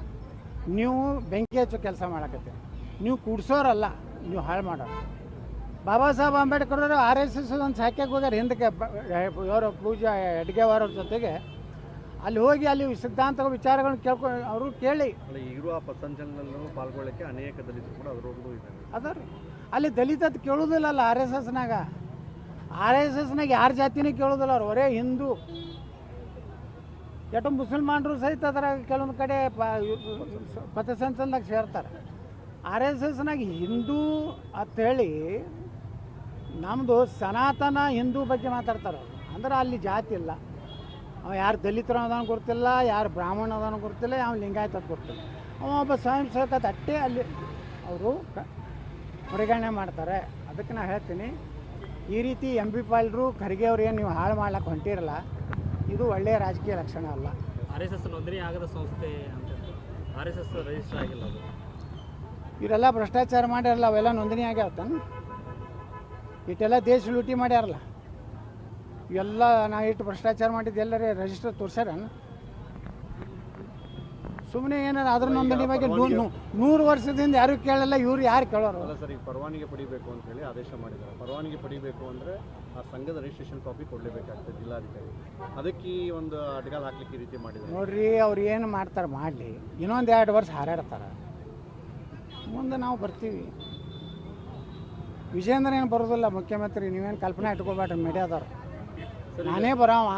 ನೀವು ಬೆಂಕಿ ಹಚ್ಚೋ ಕೆಲಸ ಮಾಡಕತ್ತೀರಿ. ನೀವು ಕೂಡ್ಸೋರಲ್ಲ, ನೀವು ಹಾಳು ಮಾಡೋರು. ಬಾಬಾ ಸಾಹೇಬ್ ಅಂಬೇಡ್ಕರ್ ಅವರು ಆರ್ ಎಸ್ ಎಸ್ ಒಂದು ಸಾಕ್ಯಕ್ಕೆ ಹೋಗ್ಯಾರ. ಹಿಂದಕ್ಕೆ ಇವರು ಪೂಜಾ ಹೆಡ್ಗೇವಾರವ್ರ ಜೊತೆಗೆ. ಅಲ್ಲಿ ಹೋಗಿ ಅಲ್ಲಿ ಸಿದ್ಧಾಂತ ವಿಚಾರಗಳನ್ನ ಕೇಳ್ಕೊ ಅವರು ಕೇಳಿ. ಇರುವ ಪಾಲ್ಗೊಳ್ಳಕ್ಕೆ ಅನೇಕ ದಲಿತರು ಕೂಡ ಅದರೊಳಗೂ ಇದ್ದಾರೆ. ಅದರ ಅಲ್ಲಿ ದಲಿತತ್ ಕೇಳೋದಿಲ್ಲಲ್ಲ ಆರ್ ಎಸ್ ಎಸ್ನಾಗ ಆರ್ ಎಸ್ ಎಸ್ನಾಗ ಯಾರ ಜಾತಿನೇ ಕೇಳೋದಿಲ್ಲ ಅವ್ರು. ಒರೇ ಹಿಂದೂ. ಎಟ್ಟು ಮುಸಲ್ಮಾನರು ಸಹಿತ ಅದ್ರಾಗ ಕೆಲವೊಂದು ಕಡೆ ಪಥಸಂಚಲನಾಗ ಸೇರ್ತಾರೆ. ಆರ್ ಎಸ್ ಎಸ್ನಾಗ ಹಿಂದೂ ಅಂಥೇಳಿ ನಮ್ಮದು ಸನಾತನ ಹಿಂದೂ ಬಗ್ಗೆ ಮಾತಾಡ್ತಾರೆ ಅವರು. ಅಂದ್ರೆ ಅಲ್ಲಿ ಜಾತಿ ಇಲ್ಲ. ಅವ ಯಾರು ದಲಿತರು ಅದಾನ ಗೊತ್ತಿಲ್ಲ ಯಾರು ಬ್ರಾಹ್ಮಣ ಅದಾನ ಗೊತ್ತಿಲ್ಲ ಯಾವ ಲಿಂಗಾಯತ ಗೊತ್ತಿಲ್ಲ. ಅವ ಒಬ್ಬ ಸ್ವಯಂ ಸೇವಕ ಅಟ್ಟೆ ಅಲ್ಲಿ ಅವರು ಪರಿಗಣನೆ ಮಾಡ್ತಾರೆ. ಅದಕ್ಕೆ ನಾನು ಹೇಳ್ತೀನಿ ಈ ರೀತಿ ಎಂ ಬಿ ಪಾಲ್ರು ಖರ್ಗೆ ಅವ್ರು ಏನು ನೀವು ಹಾಳು ಮಾಡ್ಲಿಕ್ಕೆ ಹೊಂಟಿರಲ್ಲ ಇದು ಒಳ್ಳೆಯ ರಾಜಕೀಯ ಲಕ್ಷಣ ಅಲ್ಲ. ಆರ್ ಎಸ್ ಎಸ್ ನೋಂದಣಿ ಆಗದ ಸಂಸ್ಥೆ ಅಂತ ಆರ್ ಎಸ್ ಎಸ್ ರಿಜಿಸ್ಟರ್ ಆಗಿಲ್ಲ ಅದು. ಇವರೆಲ್ಲ ಭ್ರಷ್ಟಾಚಾರ ಮಾಡಿರಲ್ಲ ಅವೆಲ್ಲ ನೋಂದಣಿ ಆಗ್ಯಾವತ್ತಾನ? ಇಟ್ಟೆಲ್ಲ ದೇಶ ಲೂಟಿ ಮಾಡ್ಯಾರಲ್ಲ. ಇವೆಲ್ಲ ನಾ ಇಟ್ಟು ಭ್ರಷ್ಟಾಚಾರ ಮಾಡಿದ್ದು ಎಲ್ಲರೇ ರಿಜಿಸ್ಟರ್ ತೋರಿಸ್ಯಾರ. ಸುಮ್ಮನೆ ಏನಾರ ಅದ್ರ ನೋಂದಣಿ ಬಗ್ಗೆ ನೂರು ವರ್ಷದಿಂದ ಯಾರು ಕೇಳಲ್ಲ ಇವ್ರು ಯಾರು ಕೇಳೋರು? ಅಲ್ಲ ಸರ್ ಈಗ ಪರವಾನಗಿ ಪಡಿಬೇಕು ಅಂತ ಹೇಳಿ ಆದೇಶ ಮಾಡಿದ್ದಾರೆ. ಪರವಾನಿಗೆ ಪಡಿಬೇಕು ಅಂದ್ರೆ ಆ ಸಂಘದ ರಿಜಿಸ್ಟ್ರೇಷನ್ ಕಾಪಿ ಕೊಡ್ಲೇಬೇಕಾಗ್ತದೆ ಜಿಲ್ಲಾಧಿಕಾರಿ. ಅದಕ್ಕೆ ಈ ಒಂದು ಅಡ್ಗಾಲ್ ಹಾಕ್ಲಿಕ್ಕೆ ಈ ರೀತಿ ಮಾಡಿದ್ದಾರೆ. ನೋಡ್ರಿ ಅವ್ರು ಏನು ಮಾಡ್ತಾರೆ ಮಾಡಲಿ. ಇನ್ನೊಂದು ಎರಡು ವರ್ಷ ಹಾರಾಡ್ತಾರೆ. ಮುಂದೆ ನಾವು ಬರ್ತೀವಿ. ವಿಜೇಂದ್ರ ಏನು ಬರೋದಿಲ್ಲ ಮುಖ್ಯಮಂತ್ರಿ ನೀವೇನು ಕಲ್ಪನೆ ಇಟ್ಕೋಬೇಡ್ರಿ ಮೀಡಿಯಾದವ್ರು. ನಾನೇ ಬರೋವ.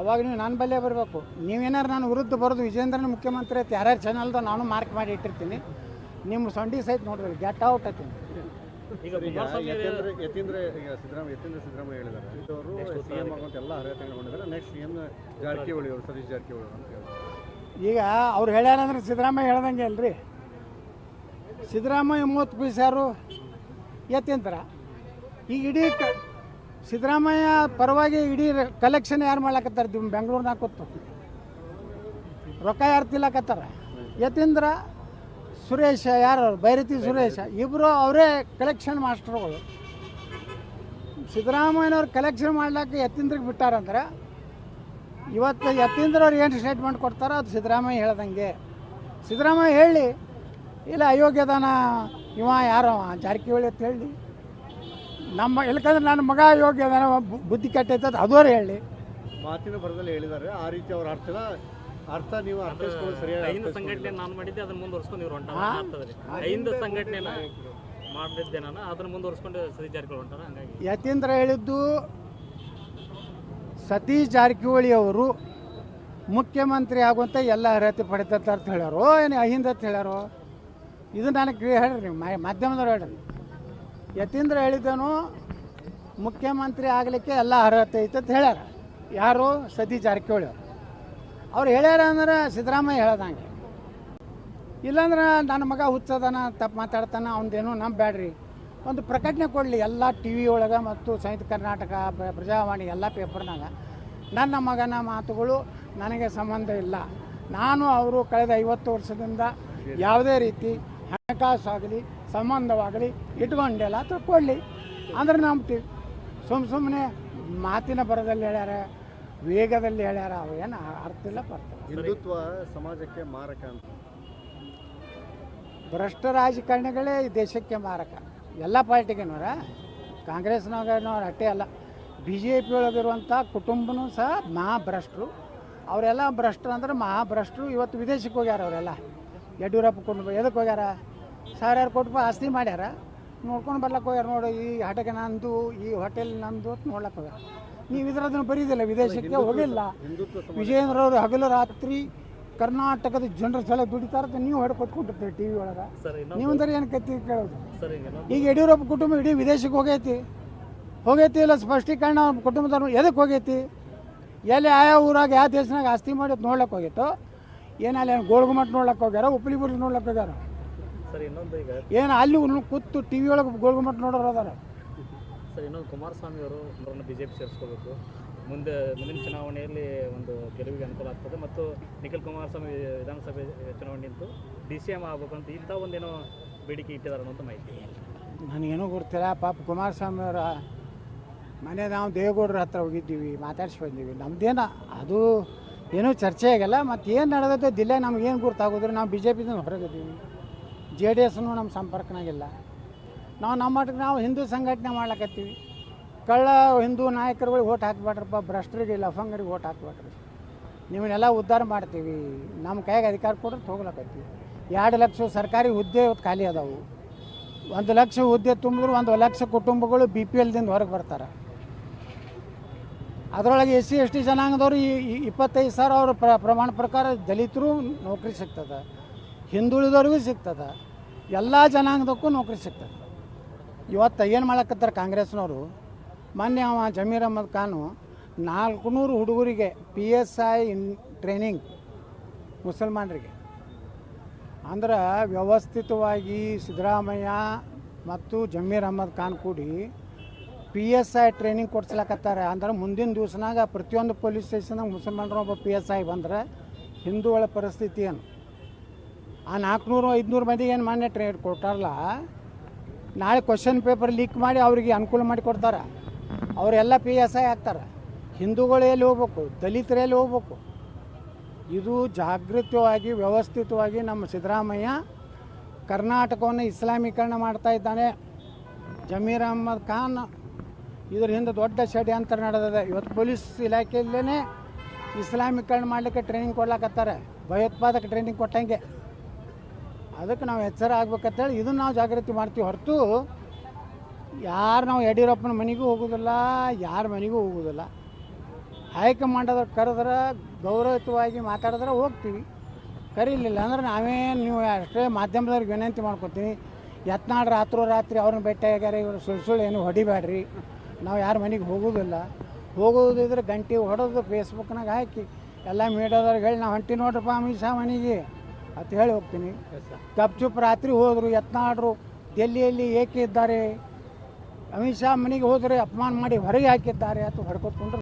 ಅವಾಗ ನೀವು ನನ್ನ ಬಲ್ಲೇ ಬರಬೇಕು. ನೀವೇನಾರು ನಾನು ವಿರುದ್ಧ ಬರೋದು ವಿಜೇಂದ್ರನ ಮುಖ್ಯಮಂತ್ರಿ ಐತೆ ಯಾರ್ಯಾರು ಚಾನಲ್ದು ನಾನು ಮಾರ್ಕ್ ಮಾಡಿ ಇಟ್ಟಿರ್ತೀನಿ. ನಿಮ್ಮ ಸೊಂಡಿ ಸಹಿತ ನೋಡ್ರಿ ಗೆಟ್ ಔಟ್ ಐತಿ ಈಗ ಅವ್ರು ಹೇಳ್ಯಾರಂದ್ರೆ ಸಿದ್ದರಾಮಯ್ಯ ಹೇಳ್ದಂಗೆ ಅಲ್ರಿ. ಸಿದ್ದರಾಮಯ್ಯ ಮೂವತ್ತು ಪೀಸ್ ಯಾರು ಎತ್ತಿಂತರ ಈಗ ಇಡೀ ಕ, ಸಿದ್ದರಾಮಯ್ಯ ಪರವಾಗಿ ಇಡೀ ಕಲೆಕ್ಷನ್ ಯಾರು ಮಾಡ್ಲಾಕತ್ತಾರ? ನಿಮ್ಮ ಬೆಂಗಳೂರಿನಾಗ ಕೂತು ರೊಕ್ಕ ಯಾರು ತಿಲ್ಲಕತ್ತಾರ ಯತೀಂದ್ರ ಸುರೇಶ ಯಾರು? ಭೈರತಿ ಸುರೇಶ. ಇಬ್ಬರು ಅವರೇ ಕಲೆಕ್ಷನ್ ಮಾಸ್ಟರ್ಗಳು ಸಿದ್ದರಾಮಯ್ಯನವ್ರು ಕಲೆಕ್ಷನ್ ಮಾಡ್ಲಿಕ್ಕೆ ಯತೀಂದ್ರಿಗೆ ಬಿಟ್ಟಾರಂದ್ರೆ ಇವತ್ತು ಯತೀಂದ್ರ ಅವ್ರು ಏನು ಸ್ಟೇಟ್ಮೆಂಟ್ ಕೊಡ್ತಾರೋ ಅದು ಸಿದ್ದರಾಮಯ್ಯ ಹೇಳ್ದಂಗೆ. ಸಿದ್ದರಾಮಯ್ಯ ಹೇಳಿ, ಇಲ್ಲ ಅಯೋಗ್ಯದಾನ ಇವ ಯಾರೋ ಅವ, ಜಾರಕಿಹೊಳಿ ಅಂತ ಹೇಳಿ. ನಮ್ಮ ಇಲ್ಕಂದ್ರೆ ನನ್ನ ಮಗ ಯೋಗ್ಯ ಬು- ಬುದ್ಧಿ ಕೆಟ್ಟೈತೆ ಅದು ಅದೋರು ಹೇಳಿ. ಮಾತಿನ ಬರದಲ್ಲಿ ಹೇಳಿದ್ದಾರೆ. ಆ ರೀತಿ ಅವ್ರ ಅರ್ಥದ ಅರ್ಥ ನೀವು ಅರ್ಥೈಸ್ಕೊಳ್ಳೋದು ಸರಿಯಾಗಿ ಐದು ಸಂಘಟನೆ ನಾನು ಮಾಡಿದ್ದೆ ಅದನ್ನ ಮುಂದುವರ್ಸ್ಕೊಂಡು ಇವ್ರು ಹೊಂಟಾರ. ಆಗ್ತದ್ರಿ ಐದು ಸಂಘಟನೆನ ಮಾಡಿದ್ದೆ ನಾನು ಅದನ್ನ ಮುಂದುವರ್ಸ್ಕೊಂಡು ಸತಿ ಜಾರಕಿಹೊಳಿ ಹೊಂಟಾರ ಹಂಗಾಗಿ. ಯತೀಂದ್ರ ಹೇಳಿದ್ದು ಸತೀಶ್ ಜಾರಕಿಹೊಳಿ ಅವರು ಮುಖ್ಯಮಂತ್ರಿ ಆಗುವಂಥ ಎಲ್ಲ ಅರ್ಹತೆ ಪಡೆದಂತ ಅಂತ ಹೇಳ್ಯಾರೋ. ಏನು ಅಹಿಂದ ಅಂತ ಹೇಳ್ಯಾರೋ. ಇದು ನನಗೆ ಹೇಳ್ರಿ ನೀವು ಮಾಧ್ಯಮದವ್ರು ಹೇಳ್ರಿ. ಯತೀಂದ್ರ ಹೇಳಿದನು, ಮುಖ್ಯಮಂತ್ರಿ ಆಗಲಿಕ್ಕೆ ಎಲ್ಲ ಅರ್ಹತೆ ಐತೆ ಅಂತ ಹೇಳ್ಯಾರ. ಯಾರು? ಸದಿ ಜಾರಕಿಹೊಳಿ ಅವರು. ಅವ್ರು ಹೇಳ್ಯಾರ ಅಂದ್ರೆ ಸಿದ್ದರಾಮಯ್ಯ ಹೇಳ್ದಂಗೆ ಇಲ್ಲಾಂದ್ರೆ ನನ್ನ ಮಗ ಹುಚ್ಚದನ, ತಪ್ಪು ಮಾತಾಡ್ತಾನೆ, ಅವನದೇನು ಬ್ಯಾಡ್ರಿ ಒಂದು ಪ್ರಕಟಣೆ ಕೊಡಲಿ, ಎಲ್ಲ ಟಿ ವಿ ಒಳಗೆ ಮತ್ತು ಸಂಯುಕ್ತ ಕರ್ನಾಟಕ ಪ್ರ- ಪ್ರಜಾವಾಣಿ ಎಲ್ಲ ಪೇಪರ್ನಾಗ. ನನ್ನ ಮಗನ ಮಾತುಗಳು ನನಗೆ ಸಂಬಂಧ ಇಲ್ಲ. ನಾನು ಅವರು ಕಳೆದ ಐವತ್ತು ವರ್ಷದಿಂದ ಯಾವುದೇ ರೀತಿ ಹಣಕಾಸಾಗಲಿ ಸಂಬಂಧವಾಗಲಿ ಇಟ್ಕೊಂಡೆಲ್ಲ ಅಂತ ಕೊಡಲಿ ಅಂದ್ರೆ ನಂಬ್ತೀವಿ ಸುಮ್ಮ ಸುಮ್ಮನೆ ಮಾತಿನ ಬರದಲ್ಲಿ ಹೇಳ್ಯಾರ ವೇಗದಲ್ಲಿ ಹೇಳ್ಯಾರ ಅವು ಏನು ಅರ್ಥ ಇಲ್ಲ ಬರ್ತಾರೆ ಹಿಂದುತ್ವ ಸಮಾಜಕ್ಕೆ ಮಾರಕ ಅಂತ. ಭ್ರಷ್ಟ ರಾಜಕಾರಣಿಗಳೇ ಈ ದೇಶಕ್ಕೆ ಮಾರಕ. ಎಲ್ಲ ಪಾರ್ಟಿಗೆನವರ? ಕಾಂಗ್ರೆಸ್ನಾಗನವ್ರು ಅಟ್ಟೆ ಅಲ್ಲ. ಬಿ ಜೆ ಪಿ ಒಳಗಿರುವಂಥ ಕುಟುಂಬನೂ ಸಹ ಮಹಾಭ್ರಷ್ಟರು. ಅವರೆಲ್ಲ ಭ್ರಷ್ಟರು ಅಂದ್ರೆ ಮಹಾಭ್ರಷ್ಟರು ಇವತ್ತು ವಿದೇಶಕ್ಕೆ ಹೋಗ್ಯಾರ ಅವರೆಲ್ಲ. ಯಡಿಯೂರಪ್ಪ ಕೊಂಡು ಎದಕ್ಕೆ ಹೋಗ್ಯಾರ? ಸಾವಿರಾರು ಕೋಟಿ ರೂಪಾಯಿ ಆಸ್ತಿ ಮಾಡ್ಯಾರ. ನೋಡ್ಕೊಂಡು ಬರ್ಲಕ್ಕೆ ಹೋಗ್ಯಾರ ನೋಡು ಈ ಹಟಗೆ ನಂದು ಈ ಹೋಟೆಲ್ ನಂದು ಅಂತ ನೋಡ್ಲಕ್ಕೆ ಹೋಗ್ಯಾರ. ನೀವು ಇದ್ರದನ್ನು ಬರೀದಿಲ್ಲ ವಿದೇಶಕ್ಕೆ ಹೋಗಿಲ್ಲ. ವಿಜಯೇಂದ್ರ ಅವರು ಹಗಲು ರಾತ್ರಿ ಕರ್ನಾಟಕದ ಜನರ ಸಲ ದುಡಿತಾರ ನೀವು ಹೊಡ್ಕೊತ್ಕೊಂಡಿರ್ತೀರಿ ಟಿ ವಿ ಒಳಗೆ. ನೀವು ಅಂದ್ರೆ ಏನು ಕತ್ತಿ ಕೇಳೋದು? ಈಗ ಯಡಿಯೂರಪ್ಪ ಕುಟುಂಬ ಇಡೀ ವಿದೇಶಕ್ಕೆ ಹೋಗೈತಿ. ಹೋಗೈತಿ ಇಲ್ಲ ಸ್ಪಷ್ಟೀಕರಣ ಕುಟುಂಬದವ್ರು ಎದಕ್ಕೆ ಹೋಗೈತಿ? ಎಲ್ಲಿ ಆಯಾ ಊರಾಗ ಯಾವ ದೇಶನಾಗ ಆಸ್ತಿ ಮಾಡಿ ನೋಡ್ಲಕ್ಕೆ ಹೋಗಿತ್ತು. ಏನು ಅಲ್ಲಿ ಏನು ಗೋಳ್ಗುಮಟ್ ನೋಡ್ಲಕ್ಕೆ ಹೋಗ್ಯಾರ ಉಪ್ಪಲಿ ಬುರ್ಜ್ ನೋಡ್ಲಕ್ಕೆ ಹೋಗ್ಯಾರ. ಸರ್ ಇನ್ನೊಂದು ಈಗ. ಏನು ಅಲ್ಲಿ ಕೂತು ಟಿ ವಿ ಒಳಗೆ ಗೋಳ್ಗುಮಟ್ ನೋಡೋರು ಅದಾರ. ಸರ್ ಇನ್ನೊಂದು ಕುಮಾರಸ್ವಾಮಿ ಅವರು ಅವರನ್ನು ಬಿ ಜೆ ಪಿ ಸೇರಿಸ್ಕೋಬೇಕು. ಮುಂದೆ ಮುಂದಿನ ಚುನಾವಣೆಯಲ್ಲಿ ಒಂದು ಗೆಲುವಿಗೆ ಅನುಕೂಲ ಆಗ್ತದೆ. ಮತ್ತು ನಿಖಿಲ್ ಕುಮಾರಸ್ವಾಮಿ ವಿಧಾನಸಭೆ ಚುನಾವಣೆ ನಿಂತು ಡಿ ಸಿ ಎಂ ಆಗಬೇಕು ಅಂತ ಇಂಥ ಒಂದೇನೋ ಬೇಡಿಕೆ ಇಟ್ಟಿದ್ದಾರೆ ಅನ್ನೋಂಥ ಮಾಹಿತಿ. ನನಗೇನೂ ಗೊತ್ತಿಲ್ಲ ಪಾಪ ಕುಮಾರಸ್ವಾಮಿ ಅವರ ಮನೆ ನಾವು ದೇವೇಗೌಡರ ಹತ್ರ ಹೋಗಿದ್ದೀವಿ ಮಾತಾಡ್ಸಿ ಬಂದೀವಿ ನಮ್ದೇನ ಅದು ಏನೂ ಚರ್ಚೆ ಆಗಲ್ಲ ಮತ್ತು ಏನು ನಡೆದೈತೆ ದಿಲ್ಲ ನಮಗೇನು ಗುರ್ತಾಗೋದ್ರೆ ನಾವು ಬಿ ಜೆ ಪಿದಿಂದ ಹೊರಗಿದ್ದೀವಿ. ಜೆ ಡಿ ಎಸ್ನೂ ನಮ್ಮ ಸಂಪರ್ಕನಾಗಿಲ್ಲ. ನಾವು ನಮ್ಮ ಮಟ್ಟಿಗೆ ನಾವು ಹಿಂದೂ ಸಂಘಟನೆ ಮಾಡ್ಲಕತ್ತೀವಿ. ಕಳ್ಳ ಹಿಂದೂ ನಾಯಕರುಗಳಿಗೆ ಓಟ್ ಹಾಕ್ಬೇಡ್ರಪ್ಪ ಭ್ರಷ್ಟರಿಗೆ, ಲಫಂಗರಿಗೆ ಓಟ್ ಹಾಕ್ಬೇಡ್ರಿ ನಿಮ್ಮನ್ನೆಲ್ಲ ಉದ್ಧಾರ ಮಾಡ್ತೀವಿ. ನಮ್ಮ ಕೈಗೆ ಅಧಿಕಾರ ಕೊಡ್ರೆ ಹೋಗ್ಲಕತ್ತೀವಿ ಎರಡು ಲಕ್ಷ ಸರ್ಕಾರಿ ಹುದ್ದೆ ಖಾಲಿ ಅದಾವು. ಒಂದು ಲಕ್ಷ ಹುದ್ದೆ ತುಂಬಿದ್ರು, ಒಂದು ಲಕ್ಷ ಕುಟುಂಬಗಳು ಬಿ ಪಿ ಎಲ್ದಿಂದ ಹೊರಗೆ ಬರ್ತಾರೆ. ಅದರೊಳಗೆ ಎಸ್ ಸಿ, ಎಸ್ ಟಿ ಜನಾಂಗದವರು ಈ ಇಪ್ಪತ್ತೈದು ಸಾವಿರ ಅವ್ರ ಪ್ರ ಪ್ರಮಾಣ ಪ್ರಕಾರ ದಲಿತರು ನೌಕರಿ ಸಿಗ್ತದೆ. ಹಿಂದುಳಿದವ್ರಿಗೂ ಸಿಗ್ತದೆ. ಎಲ್ಲ ಜನಾಂಗದಕ್ಕೂ ನೌಕರಿ ಸಿಗ್ತದೆ. ಇವತ್ತು ಏನು ಮಾಡಕತ್ತಾರೆ ಕಾಂಗ್ರೆಸ್ನವರು? ಮೊನ್ನೆ ಅವ ಜಮೀರ್ ಅಹಮದ್ ಖಾನು ನಾಲ್ಕುನೂರು ಹುಡುಗರಿಗೆ P S I in training ಮುಸಲ್ಮಾನರಿಗೆ. ಅಂದ್ರೆ ವ್ಯವಸ್ಥಿತವಾಗಿ ಸಿದ್ದರಾಮಯ್ಯ ಮತ್ತು ಜಮೀರ್ ಅಹಮದ್ ಖಾನ್ ಕೂಡಿ ಪಿ ಎಸ್ ಐ ಟ್ರೈನಿಂಗ್ ಕೊಡ್ಸ್ಲಕತ್ತಾರೆ. ಅಂದ್ರೆ ಮುಂದಿನ ದಿವ್ಸನಾಗ ಪ್ರತಿಯೊಂದು ಪೊಲೀಸ್ ಸ್ಟೇಷನಾಗ ಮುಸಲ್ಮಾನರು ಒಬ್ಬ ಪಿ ಎಸ್ ಐ ಬಂದ್ರೆ ಹಿಂದೂಗಳ ಪರಿಸ್ಥಿತಿ ಏನು? ಆ ನಾಲ್ಕುನೂರು ಐದುನೂರು ಮಂದಿಗೆ ಏನು ಮಾನ್ಯ ಟ್ರೈನ್ ಕೊಟ್ಟಾರಲ್ಲ, ನಾಳೆ ಕ್ವಶನ್ ಪೇಪರ್ ಲೀಕ್ ಮಾಡಿ ಅವರಿಗೆ ಅನುಕೂಲ ಮಾಡಿ ಕೊಡ್ತಾರೆ. ಅವರೆಲ್ಲ ಪಿ ಎಸ್ ಐ ಆಗ್ತಾರೆ ಹಿಂದೂಗಳು ಎಲ್ಲಿ ಹೋಗ್ಬೇಕು? ದಲಿತರು ಎಲ್ಲಿ ಹೋಗ್ಬೇಕು? ಇದು ಜಾಗೃತವಾಗಿ, ವ್ಯವಸ್ಥಿತವಾಗಿ ನಮ್ಮ ಸಿದ್ದರಾಮಯ್ಯ ಕರ್ನಾಟಕವನ್ನು ಇಸ್ಲಾಮೀಕರಣ ಮಾಡ್ತಾ ಇದ್ದಾನೆ. ಜಮೀರ್ ಅಹಮದ್ ಖಾನ್ ಇದ್ರ ಹಿಂದೆ ದೊಡ್ಡ ಷಡ್ಯಂತ್ರ ನಡೆದಿದೆ. ಇವತ್ತು ಪೊಲೀಸ್ ಇಲಾಖೆಯಲ್ಲೇ ಇಸ್ಲಾಮೀಕರಣ ಮಾಡಲಿಕ್ಕೆ ಟ್ರೈನಿಂಗ್ ಕೊಡ್ಲಾಕತ್ತಾರೆ. ಭಯೋತ್ಪಾದಕ ಟ್ರೈನಿಂಗ್ ಕೊಟ್ಟಂಗೆ. ಅದಕ್ಕೆ ನಾವು ಎಚ್ಚರ ಆಗ್ಬೇಕಂತೇಳಿ ಇದನ್ನು ನಾವು ಜಾಗೃತಿ ಮಾಡ್ತೀವಿ. ಹೊರತು ಯಾರು ನಾವು ಯಡಿಯೂರಪ್ಪನ ಮನೆಗೂ ಹೋಗೋದಿಲ್ಲ, ಯಾರ ಮನೆಗೂ ಹೋಗೋದಿಲ್ಲ. ಹೈಕಮಾಂಡದ ಕರೆದ್ರೆ ಗೌರವಯುತವಾಗಿ ಮಾತಾಡಿದ್ರೆ ಹೋಗ್ತೀವಿ. ಕರೀಲಿಲ್ಲ ಅಂದ್ರೆ ನಾವೇನು ನೀವು ಅಷ್ಟೇ ಮಾಧ್ಯಮದವ್ರಿಗೆ ವಿನಂತಿ ಮಾಡ್ಕೊತೀನಿ ಯತ್ನಾಳ್ ರಾತ್ರೋ ರಾತ್ರಿ ಅವ್ರನ್ನ ಭೇಟಿಯಾಗ್ಯಾರ, ಇವರು ಸುಳ್ಳು ಸುಳ್ಳು ಏನು ಹೊಡಿಬೇಡ್ರಿ ನಾವು ಯಾರ ಮನೆಗೆ ಹೋಗೋದಿಲ್ಲ. ಹೋಗೋದಿದ್ರೆ ಗಂಟೆ ಹೊಡೆದು ಫೇಸ್ಬುಕ್ನಾಗ ಹಾಕಿ ಎಲ್ಲ ಮೀಡಿಯಾದವ್ರಿಗೆ ಹೇಳಿ ನಾವು ಹೊಂಟಿ ನೋಡ್ರಪ್ಪ ಅಮಿತ್ ಶಾ ಮನೆಗೆ. ಅಂತ ಹೇಳಿ ಹೋಗ್ತೀನಿ. ಗಪ್ಚುಪ್ ರಾತ್ರಿ ಹೋದರು ಯತ್ನಾಡ್ರು ಡೆಲ್ಲಿಯಲ್ಲಿ ಏಕೆ ಇದ್ದಾರೆ? ಅಮಿತ್ ಶಾ ಮನೆಗೆ ಹೋದರೆ ಅಪಮಾನ ಮಾಡಿ ಹೊರಗೆ ಹಾಕಿದ್ದಾರೆ ಅಥವಾ ಹೊಡ್ಕೊತ್ಕೊಂಡ್ರೆ.